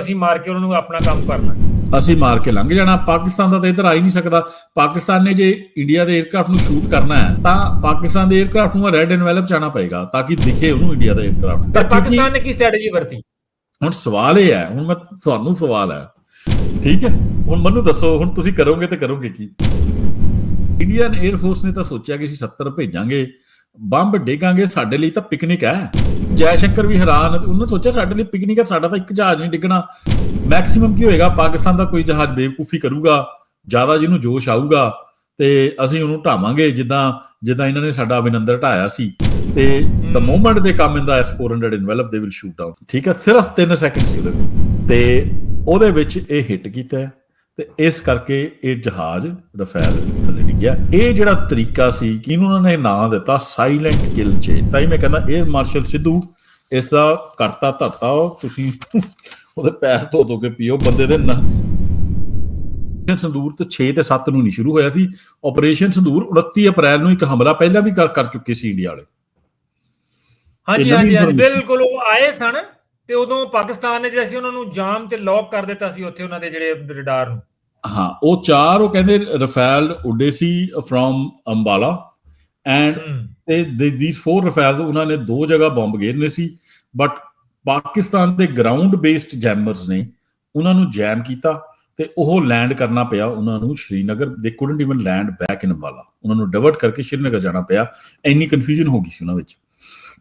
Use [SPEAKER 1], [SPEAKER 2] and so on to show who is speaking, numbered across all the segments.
[SPEAKER 1] ਅਸੀਂ ਮਾਰ ਕੇ ਉਹਨਾਂ ਨੂੰ ਆਪਣਾ ਕੰਮ ਕਰਨਾ।
[SPEAKER 2] ਅਸੀਂ ਮਾਰ ਕੇ ਲੰਘ ਜਾਣਾ। ਪਾਕਿਸਤਾਨ ਦਾ ਤਾਂ ਇੱਧਰ ਆ ਹੀ ਨਹੀਂ ਸਕਦਾ। ਪਾਕਿਸਤਾਨ ਨੇ ਜੇ ਇੰਡੀਆ ਦੇ 에ਅਰਕ੍ਰਾਫਟ ਨੂੰ ਸ਼ੂਟ ਕਰਨਾ ਹੈ ਤਾਂ ਪਾਕਿਸਤਾਨ ਦੇ 에ਅਰਕ੍ਰਾਫਟ ਨੂੰ ਰੈੱਡ ਐਨਵੈਲਪ ਚਾਣਾ ਪਏਗਾ ਤਾਂ ਕਿ ਦਿਖੇ ਉਹਨੂੰ ਇੰਡੀਆ ਦਾ 에ਅਰਕ੍ਰਾਫਟ
[SPEAKER 1] ਤਾਂ ਪਾਕਿਸਤਾਨ ਨੇ ਕੀ ਸਟ੍ਰੈਟਜੀ ਵਰਤੀ?
[SPEAKER 2] ਹੁਣ ਸਵਾਲ ਇਹ ਹੈ ਹੁਣ ਮੈਂ ਤੁਹਾਨੂੰ ਸਵਾਲ ਹੈ। ਠੀਕ ਹੈ? ਹੁਣ ਮੈਨੂੰ ਦੱਸੋ ਹੁਣ ਤੁਸੀਂ ਕਰੋਗੇ ਤੇ ਕਰੋਗੇ ਕੀ? ਇੰਡੀਅਨ 에ਅਰਫੋਰਸ ਨੇ ਤਾਂ ਸੋਚਿਆ ਕਿ ਅਸੀਂ 70 ਭੇਜਾਂਗੇ। ਬੰਬ ਡੇਗਾਂਗੇ ਸਾਡੇ ਲਈ ਤਾਂ ਪਿਕਨਿਕ ਹੈ। ਜੈ ਸ਼ੰਕਰ ਵੀ ਹੈਰਾਨ ਉਹਨੇ ਸੋਚਿਆ ਸਾਡੇ ਲਈ ਪਿਕਨਿਕ ਹੈ ਸਾਡਾ ਤਾਂ ਇੱਕ ਜਹਾਜ਼ ਨਹੀਂ ਡਿੱਗਣਾ। ਮੈਕਸਿਮਮ ਕੀ ਹੋਏਗਾ ਪਾਕਿਸਤਾਨ ਦਾ ਕੋਈ ਜਹਾਜ਼ ਬੇਵਕੂਫੀ ਕਰੂਗਾ ਜ਼ਿਆਦਾ ਜਿਹਨੂੰ ਜੋਸ਼ ਆਊਗਾ ਤੇ ਅਸੀਂ ਉਹਨੂੰ ਢਾਵਾਂਗੇ ਜਿੱਦਾਂ ਜਿੱਦਾਂ ਇਹਨਾਂ ਨੇ ਸਾਡਾ ਅਭਿਨੰਦਰ ਢਾਇਆ ਸੀ। ਤੇ the moment they come in the S400 envelope they will shoot out ਠੀਕ ਹੈ ਸਿਰਫ 3 ਸੈਕਿੰਡ ਸੀ ਉਹਦੇ। ਤੇ ਉਹਦੇ ਵਿੱਚ ਇਹ ਹਿੱਟ ਕੀਤਾ ਤੇ ਇਸ ਕਰਕੇ ਇਹ ਜਹਾਜ਼ ਰਫੇਲ ਥੱਲੇ ਡਿੱਗਿਆ ਇਹ ਜਿਹੜਾ ਤਰੀਕਾ ਸੀ ਕਿ ਇਹਨੂੰ ਉਹਨਾਂ ਨੇ ਨਾਂ ਦਿੱਤਾ ਸਾਇਲੈਂਟ ਕਿਲ ਚੇਨ ਤਾਂ ਹੀ ਮੈਂ ਕਹਿੰਦਾ 에ਅਰ ਮਾਰਸ਼ਲ ਸਿੱਧੂ ਇਸ ਦਾ ਕਰਤਾ ਉਹ ਤੁਸੀਂ ਉਹਦੇ ਪੈਰ ਧੋ ਧੋ ਕੇ ਪੀਓ ਬੰਦੇ ਦੇ ਨਾ ਸੰਦੂਰ ਤੇ 6 ਤੇ 7 ਨੂੰ ਨਹੀਂ ਸ਼ੁਰੂ ਹੋਇਆ ਸੀ। ਆਪਰੇਸ਼ਨ ਸੰਦੂਰ 29 ਅਪ੍ਰੈਲ ਨੂੰ ਇੱਕ ਹਮਲਾ ਪਹਿਲਾਂ ਵੀ ਕਰ ਕਰ ਚੁੱਕੇ ਸੀ ਇੰਡੀਆ ਵਾਲੇ।
[SPEAKER 1] ਹਾਂਜੀ ਹਾਂਜੀ ਬਿਲਕੁਲ ਉਹ ਆਏ ਸਨ ਤੇ ਉਦੋਂ ਪਾਕਿਸਤਾਨ ਨੇ ਜਿਹੜਾ ਸੀ ਉਹਨਾਂ ਨੂੰ ਜਾਮ ਤੇ ਲੌਕ ਕਰ ਦਿੱਤਾ ਸੀ ਉੱਥੇ ਉਹਨਾਂ ਦੇ ਜਿਹੜੇ ਰਡਾਰ ਨੂੰ।
[SPEAKER 2] ਹਾਂ ਉਹ ਚਾਰ ਉਹ ਕਹਿੰਦੇ ਰਫੇਲ ਉੱਡੇ ਸੀ ਫਰੋਮ ਅੰਬਾਲਾ ਐਂਡ ਤੇ ਥੀਸ ਫੋਰ ਰਫੇਲ ਉਹਨਾਂ ਨੇ ਦੋ ਜਗ੍ਹਾ ਬੰਬ ਗੇਰਨੇ ਸੀ ਬਟ ਪਾਕਿਸਤਾਨ ਦੇ ਗਰਾਊਂਡ ਬੇਸਡ ਜੈਮਰਸ ਨੇ ਉਹਨਾਂ ਨੂੰ ਜੈਮ ਕੀਤਾ ਤੇ ਉਹ ਲੈਂਡ ਕਰਨਾ ਪਿਆ ਉਹਨਾਂ ਨੂੰ ਸ਼੍ਰੀਨਗਰ ਦੇ couldn't even land back in Ambala. ਉਹਨਾਂ ਨੂੰ ਡਿਵਰਟ ਕਰਕੇ ਸ਼੍ਰੀਨਗਰ ਜਾਣਾ ਪਿਆ ਇੰਨੀ ਕਨਫਿਊਜ਼ਨ ਹੋ ਗਈ ਸੀ ਉਹਨਾਂ ਵਿੱਚ।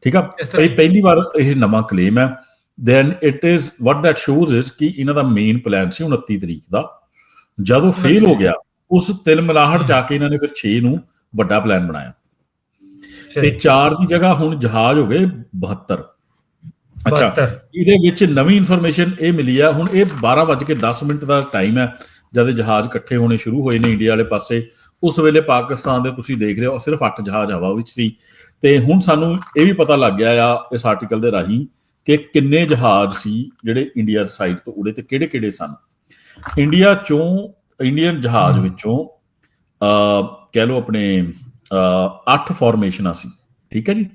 [SPEAKER 2] ਠੀਕ ਆ? ਇਹ ਪਹਿਲੀ ਵਾਰ ਇਹ ਨਵਾਂ ਕਲੇਮ ਹੈ। Then it is what that shows is ਕਿ ਇਹਨਾਂ ਦਾ ਮੇਨ ਪਲਾਨ ਸੀ 29 ਤਰੀਕ ਦਾ। ਜਦੋਂ ਫੇਲ ਹੋ ਗਿਆ ਉਸ ਤਿਲ ਮਿਲਾਹਟ ਜਾ ਕੇ ਇਹਨਾਂ ਨੇ ਫਿਰ 6 ਨੂੰ ਵੱਡਾ ਪਲਾਨ ਬਣਾਇਆ। ਤੇ 4 ਦੀ ਜਗ੍ਹਾ ਹੁਣ ਜਹਾਜ਼ ਹੋ ਗਏ 72 ਅੱਛਾ
[SPEAKER 1] 72
[SPEAKER 2] ਇਹਦੇ ਵਿੱਚ ਨਵੀਂ ਇਨਫੋਰਮੇਸ਼ਨ ਇਹ ਮਿਲੀ ਆ ਹੁਣ ਇਹ 12:10 ਮਿੰਟ ਦਾ ਟਾਈਮ ਹੈ ਜਦ ਜਹਾਜ਼ ਇਕੱਠੇ ਹੋਣੇ ਸ਼ੁਰੂ ਹੋਏ ਨੇ ਇੰਡੀਆ ਵਾਲੇ ਪਾਸੇ ਉਸ ਵੇਲੇ ਪਾਕਿਸਤਾਨ ਦੇ ਤੁਸੀਂ ਦੇਖ ਰਹੇ ਹੋ ਸਿਰਫ 8 ਜਹਾਜ਼ ਹਵਾ ਵਿੱਚ ਸੀ। ਤੇ ਹੁਣ ਸਾਨੂੰ ਇਹ ਵੀ ਪਤਾ ਲੱਗ ਗਿਆ ਆ ਇਸ ਆਰਟੀਕਲ ਦੇ ਰਾਹੀਂ ਕਿ ਕਿੰਨੇ ਜਹਾਜ਼ ਸੀ ਜਿਹੜੇ ਇੰਡੀਆ ਸਾਈਡ ਤੋਂ ਉੜੇ ਤੇ ਕਿਹੜੇ-ਕਿਹੜੇ ਸਨ। ਇੰਡੀਆ ਚੋਂ ਇੰਡੀਅਨ ਜਹਾਜ਼ ਵਿੱਚੋਂ ਅ ਕਹਿ ਲਓ ਆਪਣੇ 8 ਫਾਰਮੇਸ਼ਨਾਂ ਸੀ। ਠੀਕ ਹੈ ਜੀ?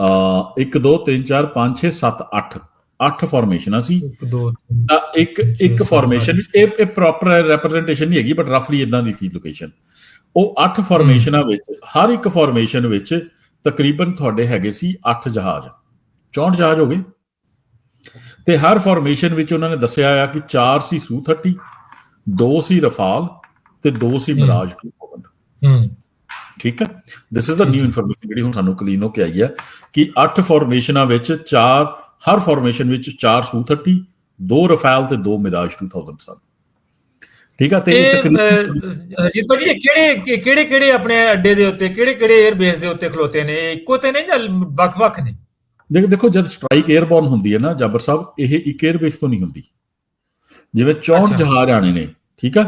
[SPEAKER 2] ਅ 1 2 3 4 5 6 7 8 8 ਫਾਰਮੇਸ਼ਨਾਂ ਸੀ।
[SPEAKER 1] 1 2
[SPEAKER 2] ਤਾਂ ਇੱਕ ਇੱਕ ਫਾਰਮੇਸ਼ਨ ਇਹ ਇਹ ਪ੍ਰੋਪਰ ਰੈਪਰੈਜ਼ੈਂਟੇਸ਼ਨ ਨਹੀਂ ਹੈਗੀ ਬਟ ਰਫਲੀ ਇਦਾਂ ਦੀ ਸੀ ਲੋਕੇਸ਼ਨ ਉਹ 8 ਫਾਰਮੇਸ਼ਨਾਂ ਵਿੱਚ ਹਰ ਇੱਕ ਫਾਰਮੇਸ਼ਨ ਵਿੱਚ ਤਕਰੀਬਨ ਤੁਹਾਡੇ ਹੈਗੇ ਸੀ 8 ਜਹਾਜ਼। 64 ਜਹਾਜ਼ ਹੋ ਗਏ। ਤੇ ਹਰ ਫਾਰਮੇਸ਼ਨ ਵਿੱਚ ਉਹਨਾਂ ਨੇ ਦੱਸਿਆ ਆ ਕਿ 4 ਸੀ ਸੂ 30 2 ਸੀ ਰਫਾਲ ਤੇ 2 ਸੀ ਮਿਰਾਜ 200
[SPEAKER 1] ਹਮ
[SPEAKER 2] ਠੀਕ ਹੈ? This is the new information ਜਿਹੜੀ ਹੁਣ ਸਾਨੂੰ ਕਲੀਨ ਹੋ ਕੇ ਆਈ ਹੈ ਕਿ 8 ਫਾਰਮੇਸ਼ਨਾਂ ਵਿੱਚ 4 ਹਰ ਫਾਰਮੇਸ਼ਨ ਵਿੱਚ 4 ਸੂ 30 2 ਰਫਾਲ ਤੇ 2 ਮਿਰਾਜ 2000 ਸਨ। ਠੀਕ ਹੈ? ਤੇ
[SPEAKER 1] ਹਰਜੀਤ ਭਾਜੀ ਕਿਹੜੇ ਕਿਹੜੇ ਕਿਹੜੇ ਆਪਣੇ ਅੱਡੇ ਦੇ ਉੱਤੇ ਕਿਹੜੇ ਕਿਹੜੇ 에ਅਰ ਬੇਸ ਦੇ ਉੱਤੇ ਖਲੋਤੇ ਨੇ? ਇੱਕੋ ਤੇ ਨੇ ਜਾਂ ਵੱਖ-ਵੱਖ ਨੇ?
[SPEAKER 2] ਦੇਖ ਦੇਖੋ ਜਦ ਸਟ੍ਰਾਈਕ 에ਅਰਬੋਰਨ ਹੁੰਦੀ ਹੈ ਨਾ ਜਾਬਰ ਸਾਹਿਬ ਇਹ ਇੱਕ 에ਅਰਬੇਸ ਤੋਂ ਨਹੀਂ ਹੁੰਦੀ। ਜਿਵੇਂ 64 ਜਹਾਜ਼ ਆਣੇ ਨੇ ਠੀਕ ਆ?